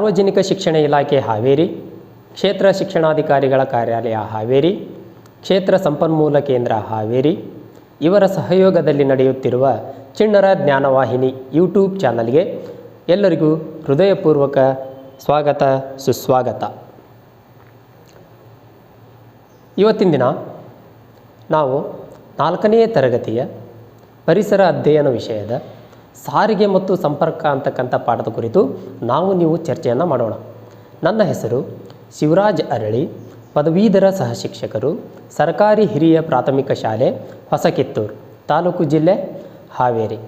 ಸಾರ್ವಜನಿಕ ಶಿಕ್ಷಣ ಇಲಾಖೆ ಹಾವೇರಿ, ಕ್ಷೇತ್ರ ಶಿಕ್ಷಣಾಧಿಕಾರಿಗಳ ಕಾರ್ಯಾಲಯ ಹಾವೇರಿ, ಕ್ಷೇತ್ರ ಸಂಪನ್ಮೂಲ ಕೇಂದ್ರ ಹಾವೇರಿ. ಇವರ ಸಹಯೋಗದಲ್ಲಿ ನಡೆಯುತ್ತಿರುವ ಚಿಣ್ಣರ ಜ್ಞಾನವಾಹಿನಿ ಯೂಟ್ಯೂಬ್ ಚಾನಲ್ಗೆ ಎಲ್ಲರಿಗೂ ಹೃದಯಪೂರ್ವಕ ಸ್ವಾಗತ, ಸುಸ್ವಾಗತ. ಇವತ್ತಿನ ದಿನ ನಾವು ನಾಲ್ಕನೇ ತರಗತಿಯ ಪರಿಸರ ಅಧ್ಯಯನ ವಿಷಯದ ಸಾರಿಗೆ ಮತ್ತು ಸಂಪರ್ಕ ಅಂತಕ್ಕಂಥ ಪಾಠದ ಕುರಿತು ನಾವು ನೀವು ಚರ್ಚೆಯನ್ನು ಮಾಡೋಣ. ನನ್ನ ಹೆಸರು ಶಿವರಾಜ್ ಅರಳಿ, ಪದವೀಧರ ಸಹ ಶಿಕ್ಷಕರು ಸರ್ಕಾರಿ ಹಿರಿಯ ಪ್ರಾಥಮಿಕ ಶಾಲೆ, ಹೊಸಕಿತ್ತೂರು, ತಾಲೂಕು ಜಿಲ್ಲೆ ಹಾವೇರಿ.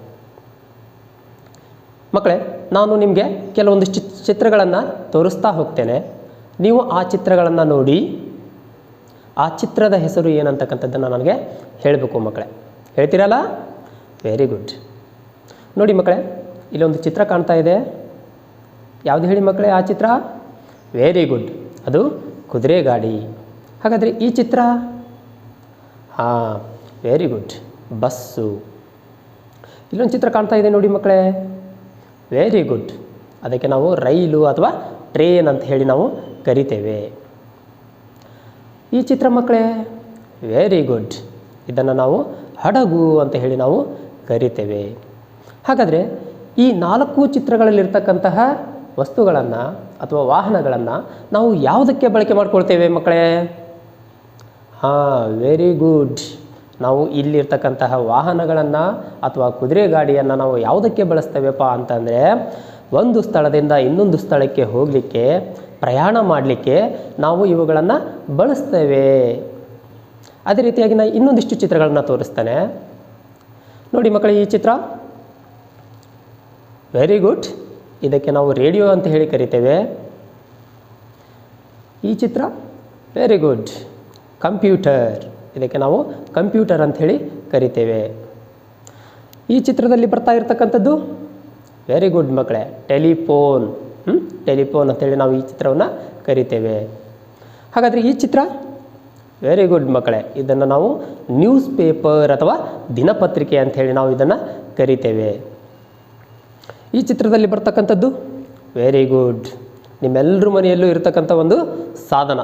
ಮಕ್ಕಳೇ, ನಾನು ನಿಮಗೆ ಕೆಲವೊಂದಿಷ್ಟು ಚಿತ್ರಗಳನ್ನು ತೋರಿಸ್ತಾ ಹೋಗ್ತೇನೆ. ನೀವು ಆ ಚಿತ್ರಗಳನ್ನು ನೋಡಿ, ಆ ಚಿತ್ರದ ಹೆಸರು ಏನಂತಕ್ಕಂಥದ್ದನ್ನು ನನಗೆ ಹೇಳಬೇಕು ಮಕ್ಕಳೇ. ಹೇಳ್ತೀರಲ್ಲ? ವೆರಿ ಗುಡ್ ನೋಡಿ ಮಕ್ಕಳೇ, ಇಲ್ಲೊಂದು ಚಿತ್ರ ಕಾಣ್ತಾ ಇದೆ. ಯಾವುದು ಹೇಳಿ ಮಕ್ಕಳೇ ಆ ಚಿತ್ರ? ವೆರಿ ಗುಡ್ ಅದು ಕುದುರೆ ಗಾಡಿ. ಹಾಗಾದರೆ ಈ ಚಿತ್ರ? ಹಾಂ ವೆರಿ ಗುಡ್ ಬಸ್ಸು. ಇಲ್ಲೊಂದು ಚಿತ್ರ ಕಾಣ್ತಾ ಇದೆ ನೋಡಿ ಮಕ್ಕಳೇ. ವೆರಿ ಗುಡ್ ಅದಕ್ಕೆ ನಾವು ರೈಲು ಅಥವಾ ಟ್ರೇನ್ ಅಂತ ಹೇಳಿ ನಾವು ಕರಿತೇವೆ. ಈ ಚಿತ್ರ ಮಕ್ಕಳೇ ವೆರಿ ಗುಡ್ ಇದನ್ನು ನಾವು ಹಡಗು ಅಂತ ಹೇಳಿ ನಾವು ಕರಿತೇವೆ. ಹಾಗಾದರೆ ಈ ನಾಲ್ಕು ಚಿತ್ರಗಳಲ್ಲಿರ್ತಕ್ಕಂತಹ ವಸ್ತುಗಳನ್ನು ಅಥವಾ ವಾಹನಗಳನ್ನು ನಾವು ಯಾವುದಕ್ಕೆ ಬಳಕೆ ಮಾಡ್ಕೊಳ್ತೇವೆ ಮಕ್ಕಳೇ? ಹಾಂ ವೆರಿ ಗುಡ್ ನಾವು ಇಲ್ಲಿರ್ತಕ್ಕಂತಹ ವಾಹನಗಳನ್ನು ಅಥವಾ ಕುದುರೆ ಗಾಡಿಯನ್ನು ನಾವು ಯಾವುದಕ್ಕೆ ಬಳಸ್ತೇವೆಪ್ಪ ಅಂತಂದರೆ, ಒಂದು ಸ್ಥಳದಿಂದ ಇನ್ನೊಂದು ಸ್ಥಳಕ್ಕೆ ಹೋಗಲಿಕ್ಕೆ, ಪ್ರಯಾಣ ಮಾಡಲಿಕ್ಕೆ ನಾವು ಇವುಗಳನ್ನು ಬಳಸ್ತೇವೆ. ಅದೇ ರೀತಿಯಾಗಿ ನಾನು ಇನ್ನೊಂದಿಷ್ಟು ಚಿತ್ರಗಳನ್ನು ತೋರಿಸ್ತೇನೆ. ನೋಡಿ ಮಕ್ಕಳೇ ಈ ಚಿತ್ರ. ವೆರಿ ಗುಡ್ ಇದಕ್ಕೆ ನಾವು ರೇಡಿಯೋ ಅಂತ ಹೇಳಿ ಕರಿತೇವೆ. ಈ ಚಿತ್ರ ವೆರಿ ಗುಡ್ ಕಂಪ್ಯೂಟರ್ ಇದಕ್ಕೆ ನಾವು ಕಂಪ್ಯೂಟರ್ ಅಂತ ಹೇಳಿ ಕರಿತೇವೆ. ಈ ಚಿತ್ರದಲ್ಲಿ ಬರ್ತಾ ಇರತಕ್ಕಂಥದ್ದು ವೆರಿ ಗುಡ್ ಮಕ್ಕಳೇ ಟೆಲಿಫೋನ್ ಹ್ಞೂ ಟೆಲಿಫೋನ್ ಅಂತೇಳಿ ನಾವು ಈ ಚಿತ್ರವನ್ನು ಕರಿತೇವೆ. ಹಾಗಾದರೆ ಈ ಚಿತ್ರ ವೆರಿ ಗುಡ್ ಮಕ್ಕಳೇ, ಇದನ್ನು ನಾವು ನ್ಯೂಸ್ ಪೇಪರ್ ಅಥವಾ ದಿನಪತ್ರಿಕೆ ಅಂಥೇಳಿ ನಾವು ಇದನ್ನು ಕರಿತೇವೆ. ಈ ಚಿತ್ರದಲ್ಲಿ ಬರ್ತಕ್ಕಂಥದ್ದು? ವೆರಿ ಗುಡ್ ನಿಮ್ಮೆಲ್ಲರ ಮನೆಯಲ್ಲೂ ಇರತಕ್ಕಂಥ ಒಂದು ಸಾಧನ?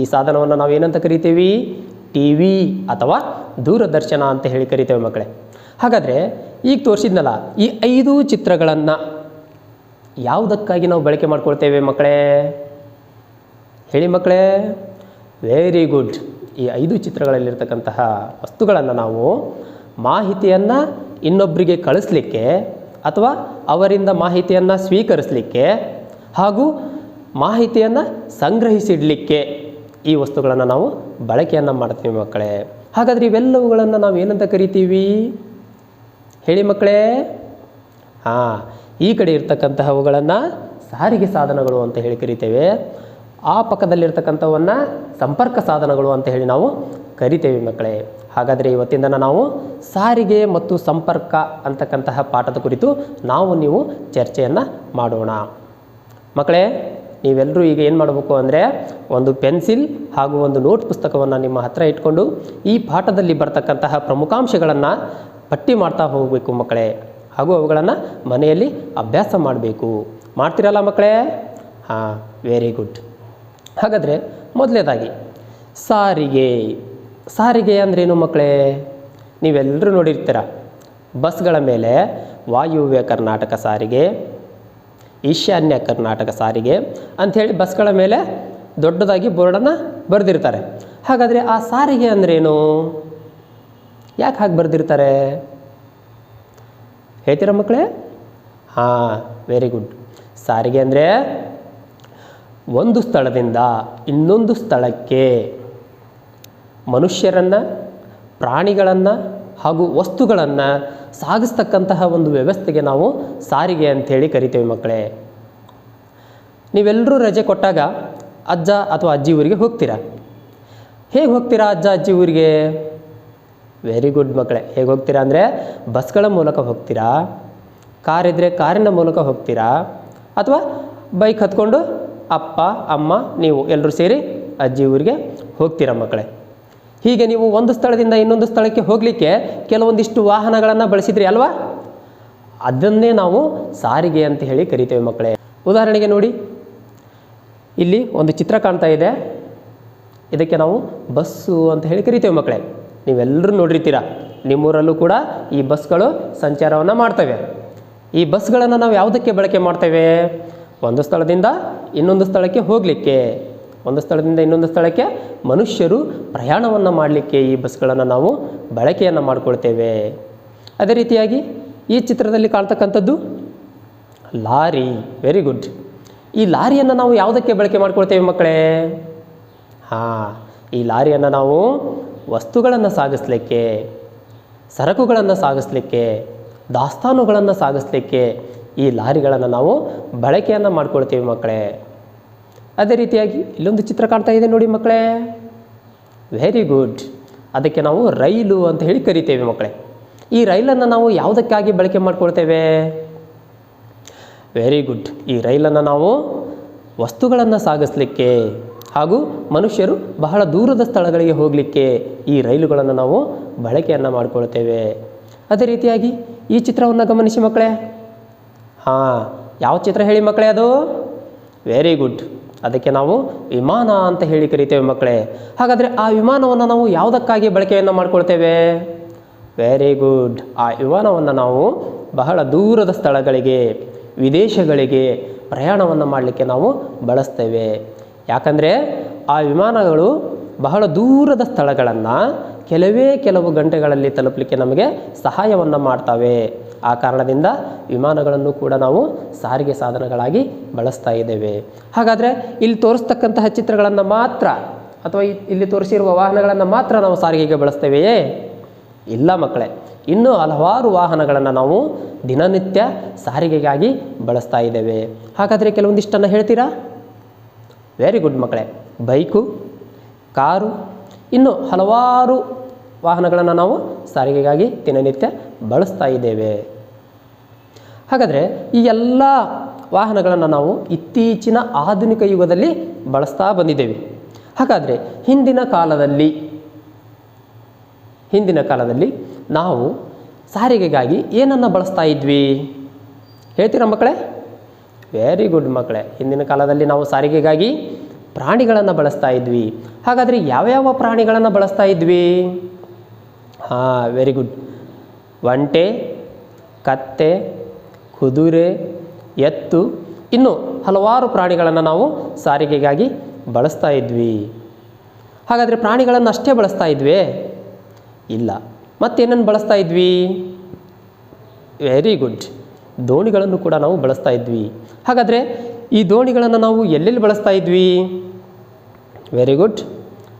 ಈ ಸಾಧನವನ್ನು ನಾವು ಏನಂತ ಕರಿತೀವಿ? ಟಿ ವಿ ಅಥವಾ ದೂರದರ್ಶನ ಅಂತ ಹೇಳಿ ಕರಿತೇವೆ ಮಕ್ಕಳೇ. ಹಾಗಾದರೆ ಈಗ ತೋರಿಸಿದ್ನಲ್ಲ, ಈ ಐದು ಚಿತ್ರಗಳನ್ನು ಯಾವುದಕ್ಕಾಗಿ ನಾವು ಬಳಕೆ ಮಾಡ್ಕೊಳ್ತೇವೆ ಮಕ್ಕಳೇ? ಹೇಳಿ ಮಕ್ಕಳೇ. ವೆರಿ ಗುಡ್ ಈ ಐದು ಚಿತ್ರಗಳಲ್ಲಿರ್ತಕ್ಕಂತಹ ವಸ್ತುಗಳನ್ನು ನಾವು ಮಾಹಿತಿಯನ್ನು ಇನ್ನೊಬ್ಬರಿಗೆ ಕಳಿಸ್ಲಿಕ್ಕೆ ಅಥವಾ ಅವರಿಂದ ಮಾಹಿತಿಯನ್ನು ಸ್ವೀಕರಿಸಲಿಕ್ಕೆ ಹಾಗೂ ಮಾಹಿತಿಯನ್ನು ಸಂಗ್ರಹಿಸಿಡಲಿಕ್ಕೆ ಈ ವಸ್ತುಗಳನ್ನು ನಾವು ಬಳಕೆಯನ್ನು ಮಾಡ್ತೀವಿ ಮಕ್ಕಳೇ. ಹಾಗಾದರೆ ಇವೆಲ್ಲವುಗಳನ್ನು ನಾವು ಏನಂತ ಕರಿತೀವಿ? ಹೇಳಿ ಮಕ್ಕಳೇ. ಹಾಂ, ಈ ಕಡೆ ಇರ್ತಕ್ಕಂತಹವುಗಳನ್ನು ಸಾರಿಗೆ ಸಾಧನಗಳು ಅಂತ ಹೇಳಿ ಕರಿತೇವೆ. ಆ ಪಕ್ಕದಲ್ಲಿರ್ತಕ್ಕಂಥವನ್ನು ಸಂಪರ್ಕ ಸಾಧನಗಳು ಅಂತ ಹೇಳಿ ನಾವು ಕರಿತೇವೆ ಮಕ್ಕಳೇ. ಹಾಗಾದರೆ ಇವತ್ತಿಂದ ನಾವು ಸಾರಿಗೆ ಮತ್ತು ಸಂಪರ್ಕ ಅಂತಕ್ಕಂತಹ ಪಾಠದ ಕುರಿತು ನಾವು ನೀವು ಚರ್ಚೆಯನ್ನು ಮಾಡೋಣ. ಮಕ್ಕಳೇ ನೀವೆಲ್ಲರೂ ಈಗ ಏನು ಮಾಡಬೇಕು ಅಂದರೆ ಒಂದು ಪೆನ್ಸಿಲ್ ಹಾಗೂ ಒಂದು ನೋಟ್ ಪುಸ್ತಕವನ್ನು ನಿಮ್ಮ ಹತ್ರ ಇಟ್ಕೊಂಡು ಈ ಪಾಠದಲ್ಲಿ ಬರ್ತಕ್ಕಂತಹ ಪ್ರಮುಖಾಂಶಗಳನ್ನು ಪಟ್ಟಿ ಮಾಡ್ತಾ ಹೋಗಬೇಕು ಮಕ್ಕಳೇ. ಹಾಗೂ ಅವುಗಳನ್ನು ಮನೆಯಲ್ಲಿ ಅಭ್ಯಾಸ ಮಾಡಬೇಕು. ಮಾಡ್ತೀರಲ್ಲ ಮಕ್ಕಳೇ? ಹಾಂ ವೆರಿ ಗುಡ್ ಹಾಗಾದರೆ ಮೊದಲನೇದಾಗಿ ಸಾರಿಗೆ. ಸಾರಿಗೆ ಅಂದ್ರೇನು ಮಕ್ಕಳೇ? ನೀವೆಲ್ಲರೂ ನೋಡಿರ್ತೀರ? ಬಸ್ಗಳ ಮೇಲೆ ವಾಯುವ್ಯ ಕರ್ನಾಟಕ ಸಾರಿಗೆ, ಈಶಾನ್ಯ ಕರ್ನಾಟಕ ಸಾರಿಗೆ ಅಂಥೇಳಿ ಬಸ್ಗಳ ಮೇಲೆ ದೊಡ್ಡದಾಗಿ ಬೋರ್ಡನ್ನು ಬರೆದಿರ್ತಾರೆ. ಹಾಗಾದರೆ ಆ ಸಾರಿಗೆ ಅಂದ್ರೇನು ಯಾಕೆ ಹಾಗೆ ಬರೆದಿರ್ತಾರೆ? ಹೇಳ್ತೀರಾ ಮಕ್ಕಳೇ? ಹಾಂ ವೆರಿ ಗುಡ್ ಸಾರಿಗೆ ಅಂದರೆ ಒಂದು ಸ್ಥಳದಿಂದ ಇನ್ನೊಂದು ಸ್ಥಳಕ್ಕೆ ಮನುಷ್ಯರನ್ನು, ಪ್ರಾಣಿಗಳನ್ನು ಹಾಗೂ ವಸ್ತುಗಳನ್ನು ಸಾಗಿಸ್ತಕ್ಕಂತಹ ಒಂದು ವ್ಯವಸ್ಥೆಗೆ ನಾವು ಸಾರಿಗೆ ಅಂಥೇಳಿ ಕರಿತೇವೆ ಮಕ್ಕಳೇ. ನೀವೆಲ್ಲರೂ ರಜೆ ಕೊಟ್ಟಾಗ ಅಜ್ಜ ಅಥವಾ ಅಜ್ಜಿ ಊರಿಗೆ ಹೋಗ್ತೀರಾ? ಹೇಗೆ ಹೋಗ್ತೀರಾ ಅಜ್ಜ, ಅಜ್ಜಿ ಊರಿಗೆ? ವೆರಿ ಗುಡ್ ಮಕ್ಕಳೇ. ಹೇಗೆ ಹೋಗ್ತೀರಾ ಅಂದರೆ ಬಸ್ಗಳ ಮೂಲಕ ಹೋಗ್ತೀರಾ? ಕಾರ್ ಇದ್ದರೆ ಕಾರಿನ ಮೂಲಕ ಹೋಗ್ತೀರಾ? ಅಥವಾ ಬೈಕ್ ಹತ್ಕೊಂಡು ಅಪ್ಪ, ಅಮ್ಮ, ನೀವು ಎಲ್ಲರೂ ಸೇರಿ ಅಜ್ಜಿ ಊರಿಗೆ ಹೋಗ್ತೀರಾ ಮಕ್ಕಳೇ? ಹೀಗೆ ನೀವು ಒಂದು ಸ್ಥಳದಿಂದ ಇನ್ನೊಂದು ಸ್ಥಳಕ್ಕೆ ಹೋಗಲಿಕ್ಕೆ ಕೆಲವೊಂದಿಷ್ಟು ವಾಹನಗಳನ್ನು ಬಳಸಿದ್ರಿ ಅಲ್ವಾ? ಅದನ್ನೇ ನಾವು ಸಾರಿಗೆ ಅಂತ ಹೇಳಿ ಕರಿತೇವೆ ಮಕ್ಕಳೇ. ಉದಾಹರಣೆಗೆ ನೋಡಿ, ಇಲ್ಲಿ ಒಂದು ಚಿತ್ರ ಕಾಣ್ತಾ ಇದೆ. ಇದಕ್ಕೆ ನಾವು ಬಸ್ಸು ಅಂತ ಹೇಳಿ ಕರಿತೇವೆ ಮಕ್ಕಳೇ. ನೀವೆಲ್ಲರೂ ನೋಡಿರ್ತೀರ, ನಿಮ್ಮೂರಲ್ಲೂ ಕೂಡ ಈ ಬಸ್ಗಳು ಸಂಚಾರವನ್ನು ಮಾಡ್ತವೆ. ಈ ಬಸ್ಗಳನ್ನು ನಾವು ಯಾವುದಕ್ಕೆ ಬಳಕೆ ಮಾಡ್ತೇವೆ? ಒಂದು ಸ್ಥಳದಿಂದ ಇನ್ನೊಂದು ಸ್ಥಳಕ್ಕೆ ಹೋಗಲಿಕ್ಕೆ. ಒಂದು ಸ್ಥಳದಿಂದ ಇನ್ನೊಂದು ಸ್ಥಳಕ್ಕೆ ಮನುಷ್ಯರು ಪ್ರಯಾಣವನ್ನು ಮಾಡಲಿಕ್ಕೆ ಈ ಬಸ್ಗಳನ್ನು ನಾವು ಬಳಕೆಯನ್ನು ಮಾಡಿಕೊಳ್ತೇವೆ. ಅದೇ ರೀತಿಯಾಗಿ ಈ ಚಿತ್ರದಲ್ಲಿ ಕಾಣ್ತಕ್ಕಂಥದ್ದು ಲಾರಿ. ವೆರಿ ಗುಡ್ ಈ ಲಾರಿಯನ್ನು ನಾವು ಯಾವುದಕ್ಕೆ ಬಳಕೆ ಮಾಡ್ಕೊಳ್ತೇವೆ ಮಕ್ಕಳೇ? ಹಾಂ, ಈ ಲಾರಿಯನ್ನು ನಾವು ವಸ್ತುಗಳನ್ನು ಸಾಗಿಸ್ಲಿಕ್ಕೆ, ಸರಕುಗಳನ್ನು ಸಾಗಿಸ್ಲಿಕ್ಕೆ, ದಾಸ್ತಾನುಗಳನ್ನು ಸಾಗಿಸ್ಲಿಕ್ಕೆ ಈ ಲಾರಿಗಳನ್ನು ನಾವು ಬಳಕೆಯನ್ನು ಮಾಡ್ಕೊಳ್ತೇವೆ ಮಕ್ಕಳೇ. ಅದೇ ರೀತಿಯಾಗಿ ಇಲ್ಲೊಂದು ಚಿತ್ರ ಕಾಣ್ತಾ ಇದೆ ನೋಡಿ ಮಕ್ಕಳೇ. ವೆರಿ ಗುಡ್ ಅದಕ್ಕೆ ನಾವು ರೈಲು ಅಂತ ಹೇಳಿ ಕರಿತೇವೆ ಮಕ್ಕಳೇ. ಈ ರೈಲನ್ನು ನಾವು ಯಾವುದಕ್ಕಾಗಿ ಬಳಕೆ ಮಾಡ್ಕೊಳ್ತೇವೆ? ವೆರಿ ಗುಡ್ ಈ ರೈಲನ್ನು ನಾವು ವಸ್ತುಗಳನ್ನು ಸಾಗಿಸ್ಲಿಕ್ಕೆ ಹಾಗೂ ಮನುಷ್ಯರು ಬಹಳ ದೂರದ ಸ್ಥಳಗಳಿಗೆ ಹೋಗಲಿಕ್ಕೆ ಈ ರೈಲುಗಳನ್ನು ನಾವು ಬಳಕೆಯನ್ನು ಮಾಡಿಕೊಳ್ತೇವೆ. ಅದೇ ರೀತಿಯಾಗಿ ಈ ಚಿತ್ರವನ್ನು ಗಮನಿಸಿ ಮಕ್ಕಳೇ. ಹಾಂ, ಯಾವ ಚಿತ್ರ ಹೇಳಿ ಮಕ್ಕಳೇ ಅದು? ವೆರಿ ಗುಡ್ ಅದಕ್ಕೆ ನಾವು ವಿಮಾನ ಅಂತ ಹೇಳಿ ಕರಿತೇವೆ ಮಕ್ಕಳೇ. ಹಾಗಾದರೆ ಆ ವಿಮಾನವನ್ನು ನಾವು ಯಾವುದಕ್ಕಾಗಿ ಬಳಕೆಯನ್ನು ಮಾಡಿಕೊಳ್ತೇವೆ? ವೆರಿ ಗುಡ್ ಆ ವಿಮಾನವನ್ನು ನಾವು ಬಹಳ ದೂರದ ಸ್ಥಳಗಳಿಗೆ, ವಿದೇಶಗಳಿಗೆ ಪ್ರಯಾಣವನ್ನು ಮಾಡಲಿಕ್ಕೆ ನಾವು ಬಳಸ್ತೇವೆ. ಯಾಕಂದರೆ ಆ ವಿಮಾನಗಳು ಬಹಳ ದೂರದ ಸ್ಥಳಗಳನ್ನು ಕೆಲವೇ ಕೆಲವು ಗಂಟೆಗಳಲ್ಲಿ ತಲುಪಲಿಕ್ಕೆ ನಮಗೆ ಸಹಾಯವನ್ನು ಮಾಡ್ತವೆ. ಆ ಕಾರಣದಿಂದ ವಿಮಾನಗಳನ್ನು ಕೂಡ ನಾವು ಸಾರಿಗೆ ಸಾಧನಗಳಾಗಿ ಬಳಸ್ತಾ ಇದ್ದೇವೆ. ಹಾಗಾದರೆ ಇಲ್ಲಿ ತೋರಿಸ್ತಕ್ಕಂತಹ ಚಿತ್ರಗಳನ್ನು ಮಾತ್ರ ಅಥವಾ ಇಲ್ಲಿ ತೋರಿಸಿರುವ ವಾಹನಗಳನ್ನು ಮಾತ್ರ ನಾವು ಸಾರಿಗೆಗೆ ಬಳಸ್ತೇವೆಯೇ? ಇಲ್ಲ ಮಕ್ಕಳೇ. ಇನ್ನೂ ಹಲವಾರು ವಾಹನಗಳನ್ನು ನಾವು ದಿನನಿತ್ಯ ಸಾರಿಗೆಗಾಗಿ ಬಳಸ್ತಾ ಇದ್ದೇವೆ. ಹಾಗಾದರೆ ಕೆಲವೊಂದಿಷ್ಟನ್ನು ಹೇಳ್ತೀರಾ? ವೆರಿ ಗುಡ್ ಮಕ್ಕಳೇ. ಬೈಕು, ಕಾರು, ಇನ್ನು ಹಲವಾರು ವಾಹನಗಳನ್ನು ನಾವು ಸಾರಿಗೆಗಾಗಿ ದಿನನಿತ್ಯ ಬಳಸ್ತಾ ಇದ್ದೇವೆ. ಹಾಗಾದರೆ ಈ ಎಲ್ಲ ವಾಹನಗಳನ್ನು ನಾವು ಇತ್ತೀಚಿನ ಆಧುನಿಕ ಯುಗದಲ್ಲಿ ಬಳಸ್ತಾ ಬಂದಿದ್ದೇವೆ. ಹಾಗಾದರೆ ಹಿಂದಿನ ಕಾಲದಲ್ಲಿ ಹಿಂದಿನ ಕಾಲದಲ್ಲಿ ನಾವು ಸಾರಿಗೆಗಾಗಿ ಏನನ್ನು ಬಳಸ್ತಾ ಇದ್ವಿ? ಹೇಳ್ತೀರಾ ಮಕ್ಕಳೇ? ವೆರಿ ಗುಡ್ ಮಕ್ಕಳೇ. ಹಿಂದಿನ ಕಾಲದಲ್ಲಿ ನಾವು ಸಾರಿಗೆಗಾಗಿ ಪ್ರಾಣಿಗಳನ್ನು ಬಳಸ್ತಾ ಇದ್ವಿ. ಹಾಗಾದರೆ ಯಾವ್ಯಾವ ಪ್ರಾಣಿಗಳನ್ನು ಬಳಸ್ತಾ ಇದ್ವಿ? ಹಾಂ ವೆರಿ ಗುಡ್ ಒಂಟೆ, ಕತ್ತೆ ಕುದುರೆ, ಎತ್ತು, ಇನ್ನು ಹಲವಾರು ಪ್ರಾಣಿಗಳನ್ನು ನಾವು ಸಾರಿಗೆಗಾಗಿ ಬಳಸ್ತಾ ಇದ್ವಿ. ಹಾಗಾದರೆ ಪ್ರಾಣಿಗಳನ್ನು ಅಷ್ಟೇ ಬಳಸ್ತಾ ಇದ್ವಿ? ಇಲ್ಲ. ಮತ್ತೇನನ್ನು ಬಳಸ್ತಾ ಇದ್ವಿ? ವೆರಿ ಗುಡ್ ದೋಣಿಗಳನ್ನು ಕೂಡ ನಾವು ಬಳಸ್ತಾ ಇದ್ವಿ. ಹಾಗಾದರೆ ಈ ದೋಣಿಗಳನ್ನು ನಾವು ಎಲ್ಲೆಲ್ಲಿ ಬಳಸ್ತಾ ಇದ್ವಿ? ವೆರಿ ಗುಡ್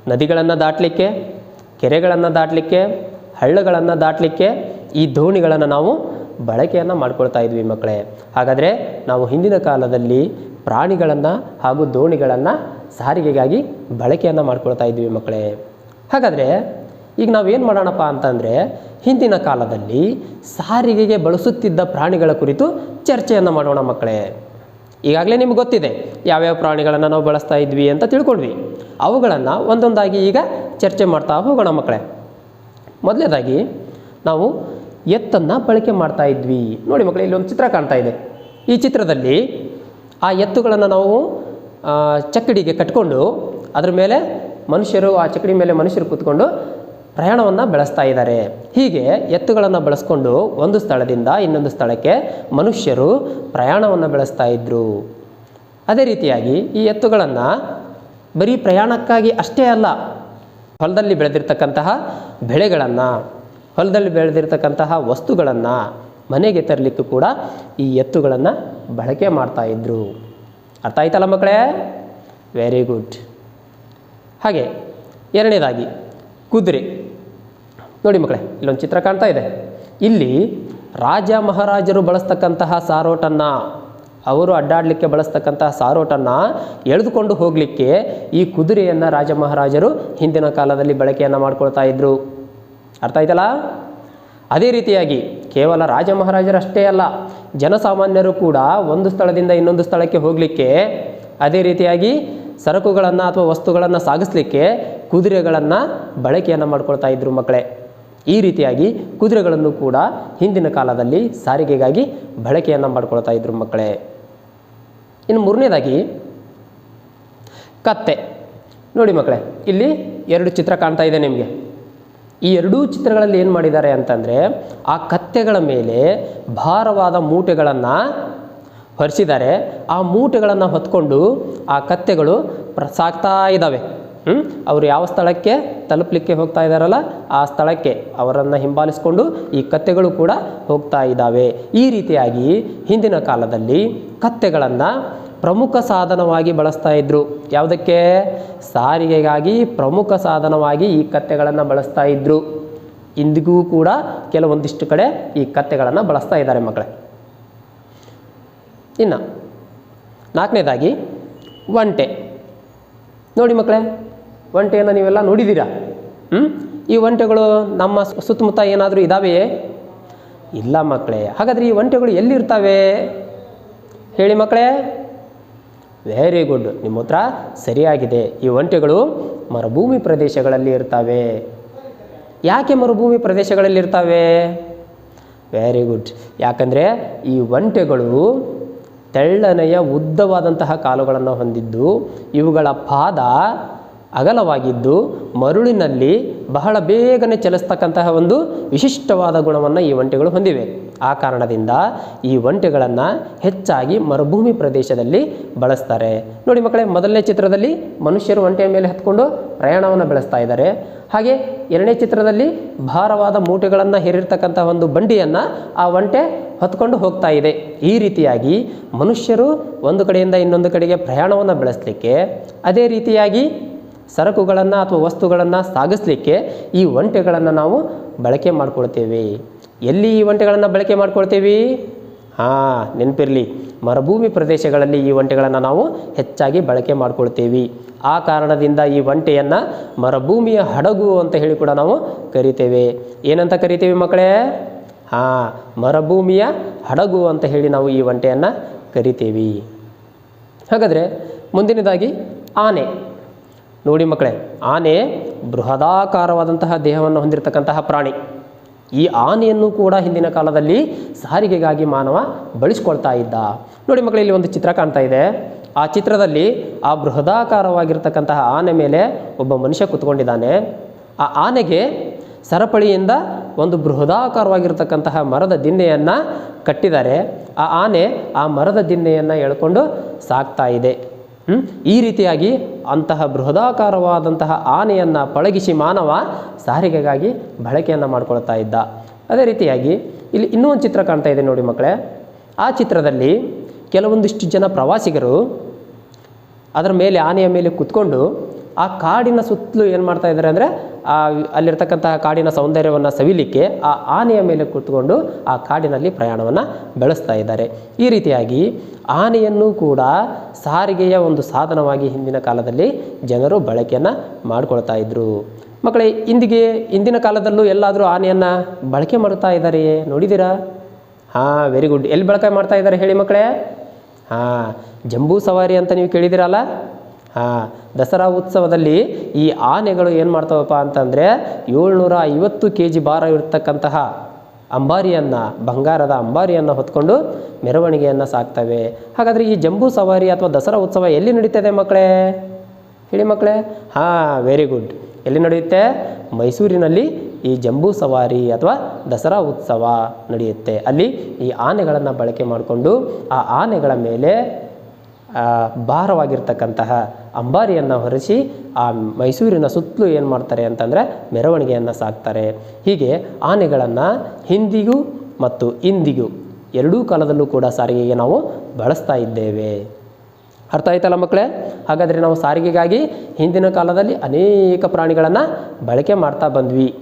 ನದಿಗಳನ್ನು ದಾಟಲಿಕ್ಕೆ, ಕೆರೆಗಳನ್ನು ದಾಟಲಿಕ್ಕೆ, ಹಳ್ಳಗಳನ್ನು ದಾಟಲಿಕ್ಕೆ ಈ ದೋಣಿಗಳನ್ನು ನಾವು ಬಳಕೆಯನ್ನು ಮಾಡ್ಕೊಳ್ತಾ ಇದ್ವಿ ಮಕ್ಕಳೇ. ಹಾಗಾದರೆ ನಾವು ಹಿಂದಿನ ಕಾಲದಲ್ಲಿ ಪ್ರಾಣಿಗಳನ್ನು ಹಾಗೂ ದೋಣಿಗಳನ್ನು ಸಾರಿಗೆಗಾಗಿ ಬಳಕೆಯನ್ನು ಮಾಡ್ಕೊಳ್ತಾ ಇದ್ವಿ ಮಕ್ಕಳೇ. ಹಾಗಾದರೆ ಈಗ ನಾವೇನು ಮಾಡೋಣಪ್ಪ ಅಂತಂದರೆ ಹಿಂದಿನ ಕಾಲದಲ್ಲಿ ಸಾರಿಗೆಗೆ ಬಳಸುತ್ತಿದ್ದ ಪ್ರಾಣಿಗಳ ಕುರಿತು ಚರ್ಚೆಯನ್ನು ಮಾಡೋಣ ಮಕ್ಕಳೇ. ಈಗಾಗಲೇ ನಿಮ್ಗೆ ಗೊತ್ತಿದೆ ಯಾವ್ಯಾವ ಪ್ರಾಣಿಗಳನ್ನು ನಾವು ಬಳಸ್ತಾ ಇದ್ವಿ ಅಂತ ತಿಳ್ಕೊಂಡ್ವಿ. ಅವುಗಳನ್ನು ಒಂದೊಂದಾಗಿ ಈಗ ಚರ್ಚೆ ಮಾಡ್ತಾ ಹೋಗೋಣ ಮಕ್ಕಳೇ. ಮೊದಲನೇದಾಗಿ ನಾವು ಎತ್ತನ್ನು ಬಳಕೆ ಮಾಡ್ತಾ ಇದ್ವಿ. ನೋಡಿ ಮಕ್ಕಳು ಇಲ್ಲಿ ಒಂದು ಚಿತ್ರ ಕಾಣ್ತಾ ಇದೆ. ಈ ಚಿತ್ರದಲ್ಲಿ ಆ ಎತ್ತುಗಳನ್ನು ನಾವು ಚಕ್ಕಡಿಗೆ ಕಟ್ಕೊಂಡು ಅದರ ಮೇಲೆ ಮನುಷ್ಯರು, ಆ ಚಕ್ಕಡಿ ಮೇಲೆ ಮನುಷ್ಯರು ಕೂತ್ಕೊಂಡು ಪ್ರಯಾಣವನ್ನು ಬೆಳೆಸ್ತಾ ಇದ್ದಾರೆ. ಹೀಗೆ ಎತ್ತುಗಳನ್ನು ಬಳಸ್ಕೊಂಡು ಒಂದು ಸ್ಥಳದಿಂದ ಇನ್ನೊಂದು ಸ್ಥಳಕ್ಕೆ ಮನುಷ್ಯರು ಪ್ರಯಾಣವನ್ನು ಬೆಳೆಸ್ತಾ ಇದ್ದರು ಅದೇ ರೀತಿಯಾಗಿ ಈ ಎತ್ತುಗಳನ್ನು ಬರೀ ಪ್ರಯಾಣಕ್ಕಾಗಿ ಅಷ್ಟೇ ಅಲ್ಲ, ಹೊಲದಲ್ಲಿ ಬೆಳೆದಿರ್ತಕ್ಕಂತಹ ಬೆಳೆಗಳನ್ನು ಹೊಲದಲ್ಲಿ ಬೆಳೆದಿರ್ತಕ್ಕಂತಹ ವಸ್ತುಗಳನ್ನು ಮನೆಗೆ ತರಲಿಕ್ಕೂ ಕೂಡ ಈ ಎತ್ತುಗಳನ್ನು ಬಳಕೆ ಮಾಡ್ತಾ ಇದ್ದರು ಅರ್ಥ ಆಯ್ತಲ್ಲ ಮಕ್ಕಳೇ? ವೆರಿ ಗುಡ್ ಹಾಗೆ ಎರಡನೇದಾಗಿ ಕುದುರೆ. ನೋಡಿ ಮಕ್ಕಳೇ, ಇಲ್ಲೊಂದು ಚಿತ್ರ ಕಾಣ್ತಾ ಇದೆ. ಇಲ್ಲಿ ರಾಜ ಮಹಾರಾಜರು ಬಳಸ್ತಕ್ಕಂತಹ ಸಾರೋಟನ್ನು, ಅವರು ಅಡ್ಡಾಡಲಿಕ್ಕೆ ಬಳಸ್ತಕ್ಕಂತಹ ಸಾರೋಟನ್ನು ಎಳೆದುಕೊಂಡು ಹೋಗಲಿಕ್ಕೆ ಈ ಕುದುರೆಯನ್ನು ರಾಜ ಮಹಾರಾಜರು ಹಿಂದಿನ ಕಾಲದಲ್ಲಿ ಬಳಕೆಯನ್ನು ಮಾಡ್ಕೊಳ್ತಾ ಇದ್ದರು ಅರ್ಥ ಆಯ್ತಲ್ಲ? ಅದೇ ರೀತಿಯಾಗಿ ಕೇವಲ ರಾಜ ಮಹಾರಾಜರಷ್ಟೇ ಅಲ್ಲ, ಜನಸಾಮಾನ್ಯರು ಕೂಡ ಒಂದು ಸ್ಥಳದಿಂದ ಇನ್ನೊಂದು ಸ್ಥಳಕ್ಕೆ ಹೋಗಲಿಕ್ಕೆ, ಅದೇ ರೀತಿಯಾಗಿ ಸರಕುಗಳನ್ನು ಅಥವಾ ವಸ್ತುಗಳನ್ನು ಸಾಗಿಸ್ಲಿಕ್ಕೆ ಕುದುರೆಗಳನ್ನು ಬಳಕೆಯನ್ನು ಮಾಡ್ಕೊಳ್ತಾ ಇದ್ರು ಮಕ್ಕಳೇ. ಈ ರೀತಿಯಾಗಿ ಕುದುರೆಗಳನ್ನು ಕೂಡ ಹಿಂದಿನ ಕಾಲದಲ್ಲಿ ಸಾರಿಗೆಗಾಗಿ ಬಳಕೆಯನ್ನು ಮಾಡ್ಕೊಳ್ತಾ ಇದ್ರು ಮಕ್ಕಳೇ. ಇನ್ನು ಮೂರನೇದಾಗಿ ಕತ್ತೆ. ನೋಡಿ ಮಕ್ಕಳೇ, ಇಲ್ಲಿ ಎರಡು ಚಿತ್ರ ಕಾಣ್ತಾ ಇದೆ ನಿಮಗೆ. ಈ ಎರಡೂ ಚಿತ್ರಗಳಲ್ಲಿ ಏನು ಮಾಡಿದ್ದಾರೆ ಅಂತಂದರೆ ಆ ಕತ್ತೆಗಳ ಮೇಲೆ ಭಾರವಾದ ಮೂಟೆಗಳನ್ನು ಹೊರಿಸಿದ್ದಾರೆ. ಆ ಮೂಟೆಗಳನ್ನು ಹೊತ್ಕೊಂಡು ಆ ಕತ್ತೆಗಳು ಸಾಗ್ತಾ ಇದ್ದಾವೆ? ಅವರು ಯಾವ ಸ್ಥಳಕ್ಕೆ ತಲುಪಲಿಕ್ಕೆ ಹೋಗ್ತಾ ಇದ್ದಾರಲ್ಲ ಆ ಸ್ಥಳಕ್ಕೆ. ಅವರನ್ನು ಹಿಂಬಾಲಿಸಿಕೊಂಡು ಈ ಕತ್ತೆಗಳು ಕೂಡ ಹೋಗ್ತಾ ಇದ್ದಾವೆ ಈ ರೀತಿಯಾಗಿ ಹಿಂದಿನ ಕಾಲದಲ್ಲಿ ಕತ್ತೆಗಳನ್ನು ಪ್ರಮುಖ ಸಾಧನವಾಗಿ ಬಳಸ್ತಾ ಇದ್ರು. ಯಾವುದಕ್ಕೆ? ಸಾರಿಗೆಗಾಗಿ ಪ್ರಮುಖ ಸಾಧನವಾಗಿ ಈ ಕತ್ತೆಗಳನ್ನು ಬಳಸ್ತಾ ಇದ್ರು. ಇಂದಿಗೂ ಕೂಡ ಕೆಲವೊಂದಿಷ್ಟು ಕಡೆ ಈ ಕತ್ತೆಗಳನ್ನು ಬಳಸ್ತಾ ಇದ್ದಾರೆ ಮಕ್ಕಳೇ. ಇನ್ನು ನಾಲ್ಕನೇದಾಗಿ ಒಂಟೆ. ನೋಡಿ ಮಕ್ಕಳೇ, ಒಂಟೆಯನ್ನು ನೀವೆಲ್ಲ ನೋಡಿದ್ದೀರಾ? ಹ್ಞೂ ಈ ಒಂಟೆಗಳು ನಮ್ಮ ಸುತ್ತಮುತ್ತ ಏನಾದರೂ ಇದ್ದಾವೆಯೇ ಇಲ್ಲ ಮಕ್ಕಳೇ. ಹಾಗಾದರೆ ಈ ಒಂಟೆಗಳು ಎಲ್ಲಿರ್ತವೆ? ಹೇಳಿ ಮಕ್ಕಳೇ. ವೆರಿ ಗುಡ್ ನಿಮ್ಮ ಉತ್ತರ ಸರಿಯಾಗಿದೆ. ಈ ಒಂಟೆಗಳು ಮರುಭೂಮಿ ಪ್ರದೇಶಗಳಲ್ಲಿ ಇರ್ತವೆ. ಯಾಕೆ ಮರುಭೂಮಿ ಪ್ರದೇಶಗಳಲ್ಲಿ ಇರ್ತವೆ? ವೆರಿ ಗುಡ್ ಯಾಕಂದರೆ ಈ ಒಂಟೆಗಳು ತೆಳ್ಳನೆಯ ಉದ್ದವಾದಂತಹ ಕಾಲುಗಳನ್ನು ಹೊಂದಿದ್ದು, ಇವುಗಳ ಪಾದ ಅಗಲವಾಗಿದ್ದು ಮರುಳಿನಲ್ಲಿ ಬಹಳ ಬೇಗನೆ ಚಲಿಸ್ತಕ್ಕಂತಹ ಒಂದು ವಿಶಿಷ್ಟವಾದ ಗುಣವನ್ನು ಈ ಒಂಟೆಗಳು ಹೊಂದಿವೆ. ಆ ಕಾರಣದಿಂದ ಈ ಒಂಟೆಗಳನ್ನು ಹೆಚ್ಚಾಗಿ ಮರುಭೂಮಿ ಪ್ರದೇಶದಲ್ಲಿ ಬಳಸ್ತಾರೆ. ನೋಡಿ ಮಕ್ಕಳೇ, ಮೊದಲನೇ ಚಿತ್ರದಲ್ಲಿ ಮನುಷ್ಯರು ಒಂಟೆಯ ಮೇಲೆ ಹತ್ಕೊಂಡು ಪ್ರಯಾಣವನ್ನು ಬೆಳೆಸ್ತಾ ಇದ್ದಾರೆ. ಹಾಗೆ ಎರಡನೇ ಚಿತ್ರದಲ್ಲಿ ಭಾರವಾದ ಮೂಟೆಗಳನ್ನು ಹೇರಿರ್ತಕ್ಕಂಥ ಒಂದು ಬಂಡಿಯನ್ನು ಆ ಒಂಟೆ ಹೊತ್ಕೊಂಡು ಹೋಗ್ತಾ ಇದೆ. ಈ ರೀತಿಯಾಗಿ ಮನುಷ್ಯರು ಒಂದು ಕಡೆಯಿಂದ ಇನ್ನೊಂದು ಕಡೆಗೆ ಪ್ರಯಾಣವನ್ನು ಬೆಳೆಸಲಿಕ್ಕೆ, ಅದೇ ರೀತಿಯಾಗಿ ಸರಕುಗಳನ್ನು ಅಥವಾ ವಸ್ತುಗಳನ್ನು ಸಾಗಿಸಲಿಕ್ಕೆ ಈ ಒಂಟೆಗಳನ್ನು ನಾವು ಬಳಕೆ ಮಾಡ್ಕೊಳ್ತೇವೆ. ಎಲ್ಲಿ ಈ ಒಂಟೆಗಳನ್ನು ಬಳಕೆ ಮಾಡ್ಕೊಳ್ತೇವೆ? ಹಾಂ, ನೆನಪಿರಲಿ. ಮರುಭೂಮಿ ಪ್ರದೇಶಗಳಲ್ಲಿ ಈ ಒಂಟೆಗಳನ್ನು ನಾವು ಹೆಚ್ಚಾಗಿ ಬಳಕೆ ಮಾಡ್ಕೊಳ್ತೇವೆ. ಆ ಕಾರಣದಿಂದ ಈ ಒಂಟೆಯನ್ನು ಮರುಭೂಮಿಯ ಹಡಗು ಅಂತ ಹೇಳಿ ಕೂಡ ನಾವು ಕರಿತೇವೆ. ಏನಂತ ಕರಿತೀವಿ ಮಕ್ಕಳೇ? ಹಾಂ, ಮರುಭೂಮಿಯ ಹಡಗು ಅಂತ ಹೇಳಿ ನಾವು ಈ ಒಂಟೆಯನ್ನು ಕರಿತೇವೆ. ಹಾಗಾದರೆ ಮುಂದಿನದಾಗಿ ಆನೆ. ನೋಡಿ ಮಕ್ಕಳೇ, ಆನೆ ಬೃಹದಾಕಾರವಾದಂತಹ ದೇಹವನ್ನು ಹೊಂದಿರತಕ್ಕಂತಹ ಪ್ರಾಣಿ. ಈ ಆನೆಯನ್ನು ಕೂಡ ಹಿಂದಿನ ಕಾಲದಲ್ಲಿ ಸಾರಿಗೆಗಾಗಿ ಮಾನವ ಬಳಸ್ಕೊಳ್ತಾ ಇದ್ದ. ನೋಡಿ ಮಕ್ಕಳೇ, ಇಲ್ಲಿ ಒಂದು ಚಿತ್ರ ಕಾಣ್ತಾ ಇದೆ. ಆ ಚಿತ್ರದಲ್ಲಿ ಆ ಬೃಹದಾಕಾರವಾಗಿರ್ತಕ್ಕಂತಹ ಆನೆ ಮೇಲೆ ಒಬ್ಬ ಮನುಷ್ಯ ಕೂತ್ಕೊಂಡಿದ್ದಾನೆ. ಆ ಆನೆಗೆ ಸರಪಳಿಯಿಂದ ಒಂದು ಬೃಹದಾಕಾರವಾಗಿರ್ತಕ್ಕಂತಹ ಮರದ ದಿನ್ನೆಯನ್ನು ಕಟ್ಟಿದ್ದಾರೆ. ಆ ಆನೆ ಆ ಮರದ ದಿನ್ನೆಯನ್ನು ಎಳ್ಕೊಂಡು ಸಾಕ್ತಾ ಇದೆ? ಈ ರೀತಿಯಾಗಿ ಅಂತಹ ಬೃಹದಾಕಾರವಾದಂತಹ ಆನೆಯನ್ನು ಪಳಗಿಸಿ ಮಾನವ ಸಾರಿಗೆಗಾಗಿ ಬಳಕೆಯನ್ನು ಮಾಡಿಕೊಳ್ತಾ ಇದ್ದ. ಅದೇ ರೀತಿಯಾಗಿ ಇಲ್ಲಿ ಇನ್ನೂ ಒಂದು ಚಿತ್ರ ಕಾಣ್ತಾ ಇದೆ ನೋಡಿ ಮಕ್ಕಳೇ. ಆ ಚಿತ್ರದಲ್ಲಿ ಕೆಲವೊಂದಿಷ್ಟು ಜನ ಪ್ರವಾಸಿಗರು ಅದರ ಮೇಲೆ ಆನೆಯ ಮೇಲೆ ಕೂತ್ಕೊಂಡು ಆ ಕಾಡಿನ ಸುತ್ತಲೂ ಏನು ಮಾಡ್ತಾ ಇದ್ದಾರೆ ಅಂದರೆ ಅಲ್ಲಿರ್ತಕ್ಕಂತಹ ಕಾಡಿನ ಸೌಂದರ್ಯವನ್ನು ಸವಿಲಿಕ್ಕೆ ಆ ಆನೆಯ ಮೇಲೆ ಕುತ್ಕೊಂಡು ಆ ಕಾಡಿನಲ್ಲಿ ಪ್ರಯಾಣವನ್ನು ಬೆಳೆಸ್ತಾ ಇದ್ದಾರೆ. ಈ ರೀತಿಯಾಗಿ ಆನೆಯನ್ನು ಕೂಡ ಸಾರಿಗೆಯ ಒಂದು ಸಾಧನವಾಗಿ ಹಿಂದಿನ ಕಾಲದಲ್ಲಿ ಜನರು ಬಳಕೆಯನ್ನು ಮಾಡ್ಕೊಳ್ತಾ ಇದ್ದರು ಮಕ್ಕಳೇ, ಇಂದಿಗೆ, ಇಂದಿನ ಕಾಲದಲ್ಲೂ ಎಲ್ಲಾದರೂ ಆನೆಯನ್ನು ಬಳಕೆ ಮಾಡ್ತಾ ಇದ್ದಾರೆಯೇ? ನೋಡಿದ್ದೀರಾ? ಹಾಂ ವೆರಿ ಗುಡ್ ಎಲ್ಲಿ ಬಳಕೆ ಮಾಡ್ತಾ ಇದ್ದಾರೆ ಹೇಳಿ ಮಕ್ಕಳೇ? ಹಾಂ, ಜಂಬೂ ಸವಾರಿ ಅಂತ ನೀವು ಕೇಳಿದಿರಲ್ಲ ದಸರಾ ಉತ್ಸವದಲ್ಲಿ ಈ ಆನೆಗಳು ಏನು ಮಾಡ್ತಾವಪ್ಪ ಅಂತಂದರೆ ಏಳ್ನೂರ ಐವತ್ತು ಕೆ ಜಿ ಭಾರ ಇರತಕ್ಕಂತಹ ಅಂಬಾರಿಯನ್ನು, ಬಂಗಾರದ ಅಂಬಾರಿಯನ್ನು ಹೊತ್ಕೊಂಡು ಮೆರವಣಿಗೆಯನ್ನು ಸಾಕ್ತವೆ. ಹಾಗಾದರೆ ಈ ಜಂಬೂ ಸವಾರಿ ಅಥವಾ ದಸರಾ ಉತ್ಸವ ಎಲ್ಲಿ ನಡೀತದೆ ಮಕ್ಕಳೇ? ಹೇಳಿ ಮಕ್ಕಳೇ. ಹಾಂ ವೆರಿ ಗುಡ್ ಎಲ್ಲಿ ನಡೆಯುತ್ತೆ? ಮೈಸೂರಿನಲ್ಲಿ ಈ ಜಂಬೂ ಸವಾರಿ ಅಥವಾ ದಸರಾ ಉತ್ಸವ ನಡೆಯುತ್ತೆ. ಅಲ್ಲಿ ಈ ಆನೆಗಳನ್ನು ಬಳಕೆ ಮಾಡಿಕೊಂಡು ಆ ಆನೆಗಳ ಮೇಲೆ ಭಾರವಾಗಿರ್ತಕ್ಕಂತಹ ಅಂಬಾರಿಯನ್ನು ಹೊರಿಸಿ ಆ ಮೈಸೂರಿನ ಸುತ್ತಲೂ ಏನು ಮಾಡ್ತಾರೆ ಅಂತಂದರೆ ಮೆರವಣಿಗೆಯನ್ನು ಸಾಕ್ತಾರೆ. ಹೀಗೆ ಆನೆಗಳನ್ನು ಹಿಂದಿಗೂ ಮತ್ತು ಇಂದಿಗೂ ಎರಡೂ ಕಾಲದಲ್ಲೂ ಕೂಡ ಸಾರಿಗೆಗೆ ನಾವು ಬಳಸ್ತಾ ಇದ್ದೇವೆ. ಅರ್ಥ ಆಯ್ತಲ್ಲ ಮಕ್ಕಳೇ? ಹಾಗಾದರೆ ನಾವು ಸಾರಿಗೆಗಾಗಿ ಹಿಂದಿನ ಕಾಲದಲ್ಲಿ ಅನೇಕ ಪ್ರಾಣಿಗಳನ್ನು ಬಳಕೆ ಮಾಡ್ತಾ ಬಂದ್ವಿ.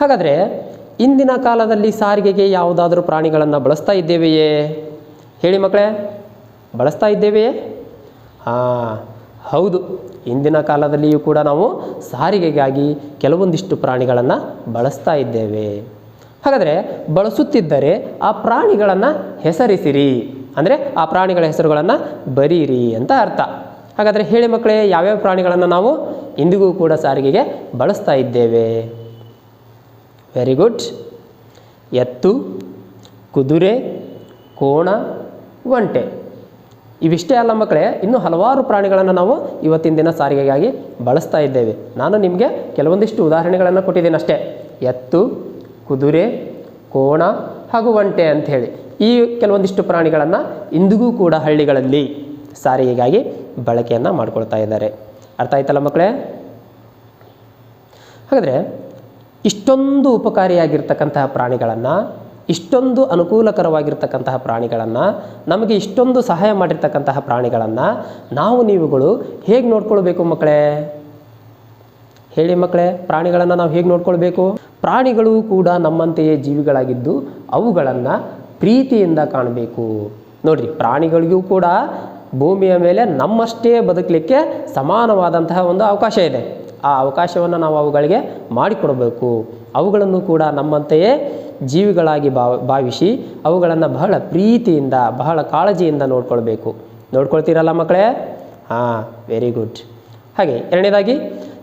ಹಾಗಾದರೆ ಇಂದಿನ ಕಾಲದಲ್ಲಿ ಸಾರಿಗೆಗೆ ಯಾವುದಾದ್ರೂ ಪ್ರಾಣಿಗಳನ್ನು ಬಳಸ್ತಾ ಇದ್ದೇವೆಯೇ? ಹೇಳಿ ಮಕ್ಕಳೇ. ಬಳಸ್ತಾ ಇದ್ದೇವೆಯೇ? ಹಾಂ, ಹೌದು. ಇಂದಿನ ಕಾಲದಲ್ಲಿಯೂ ಕೂಡ ನಾವು ಸಾರಿಗೆಗಾಗಿ ಕೆಲವೊಂದಿಷ್ಟು ಪ್ರಾಣಿಗಳನ್ನು ಬಳಸ್ತಾ ಇದ್ದೇವೆ. ಹಾಗಾದರೆ ಬಳಸುತ್ತಿದ್ದರೆ ಆ ಪ್ರಾಣಿಗಳನ್ನು ಹೆಸರಿಸಿರಿ. ಅಂದರೆ ಆ ಪ್ರಾಣಿಗಳ ಹೆಸರುಗಳನ್ನು ಬರೀರಿ ಅಂತ ಅರ್ಥ. ಹಾಗಾದರೆ ಹೇಳಿ ಮಕ್ಕಳೇ, ಯಾವ್ಯಾವ ಪ್ರಾಣಿಗಳನ್ನು ನಾವು ಇಂದಿಗೂ ಕೂಡ ಸಾರಿಗೆಗೆ ಬಳಸ್ತಾ ಇದ್ದೇವೆ? ವೆರಿ ಗುಡ್ ಎತ್ತು, ಕುದುರೆ, ಕೋಣ, ಒಂಟೆ. ಇವಿಷ್ಟೇ ಅಲ್ಲ ಮಕ್ಕಳೇ, ಇನ್ನೂ ಹಲವಾರು ಪ್ರಾಣಿಗಳನ್ನು ನಾವು ಇವತ್ತಿನ ದಿನ ಸಾರಿಗೆಗಾಗಿ ಬಳಸ್ತಾ ಇದ್ದೇವೆ. ನಾನು ನಿಮಗೆ ಕೆಲವೊಂದಿಷ್ಟು ಉದಾಹರಣೆಗಳನ್ನು ಕೊಟ್ಟಿದ್ದೇನೆ ಅಷ್ಟೇ. ಎತ್ತು, ಕುದುರೆ, ಕೋಣ ಹಾಗೂ ಒಂಟೆ ಅಂಥೇಳಿ. ಈ ಕೆಲವೊಂದಿಷ್ಟು ಪ್ರಾಣಿಗಳನ್ನು ಇಂದಿಗೂ ಕೂಡ ಹಳ್ಳಿಗಳಲ್ಲಿ ಸಾರಿಗೆಗಾಗಿ ಬಳಕೆಯನ್ನು ಮಾಡ್ಕೊಳ್ತಾ ಇದ್ದಾರೆ. ಅರ್ಥ ಆಯ್ತಲ್ಲ ಮಕ್ಕಳೇ? ಹಾಗಾದರೆ ಇಷ್ಟೊಂದು ಉಪಕಾರಿಯಾಗಿರ್ತಕ್ಕಂತಹ ಪ್ರಾಣಿಗಳನ್ನು ಇಷ್ಟೊಂದು ಅನುಕೂಲಕರವಾಗಿರ್ತಕ್ಕಂತಹ ಪ್ರಾಣಿಗಳನ್ನು, ನಮಗೆ ಇಷ್ಟೊಂದು ಸಹಾಯ ಮಾಡಿರ್ತಕ್ಕಂತಹ ಪ್ರಾಣಿಗಳನ್ನು ನಾವು ನೀವುಗಳು ಹೇಗೆ ನೋಡ್ಕೊಳ್ಬೇಕು ಮಕ್ಕಳೇ? ಹೇಳಿ ಮಕ್ಕಳೇ, ಪ್ರಾಣಿಗಳನ್ನು ನಾವು ಹೇಗೆ ನೋಡ್ಕೊಳ್ಬೇಕು? ಪ್ರಾಣಿಗಳು ಕೂಡ ನಮ್ಮಂತೆಯೇ ಜೀವಿಗಳಾಗಿದ್ದು ಅವುಗಳನ್ನು ಪ್ರೀತಿಯಿಂದ ಕಾಣಬೇಕು. ನೋಡಿರಿ, ಪ್ರಾಣಿಗಳಿಗೂ ಕೂಡ ಭೂಮಿಯ ಮೇಲೆ ನಮ್ಮಷ್ಟೇ ಬದುಕಲಿಕ್ಕೆ ಸಮಾನವಾದಂತಹ ಒಂದು ಅವಕಾಶ ಇದೆ. ಆ ಅವಕಾಶವನ್ನು ನಾವು ಅವುಗಳಿಗೆ ಮಾಡಿಕೊಡಬೇಕು. ಅವುಗಳನ್ನು ಕೂಡ ನಮ್ಮಂತೆಯೇ ಜೀವಿಗಳಾಗಿ ಭಾವ, ಭಾವಿಸಿ ಅವುಗಳನ್ನು ಬಹಳ ಪ್ರೀತಿಯಿಂದ, ಬಹಳ ಕಾಳಜಿಯಿಂದ ನೋಡ್ಕೊಳ್ಬೇಕು. ನೋಡ್ಕೊಳ್ತೀರಲ್ಲ ಮಕ್ಕಳೇ? ಹಾಂ ವೆರಿ ಗುಡ್ ಹಾಗೆ ಎರಡನೇದಾಗಿ,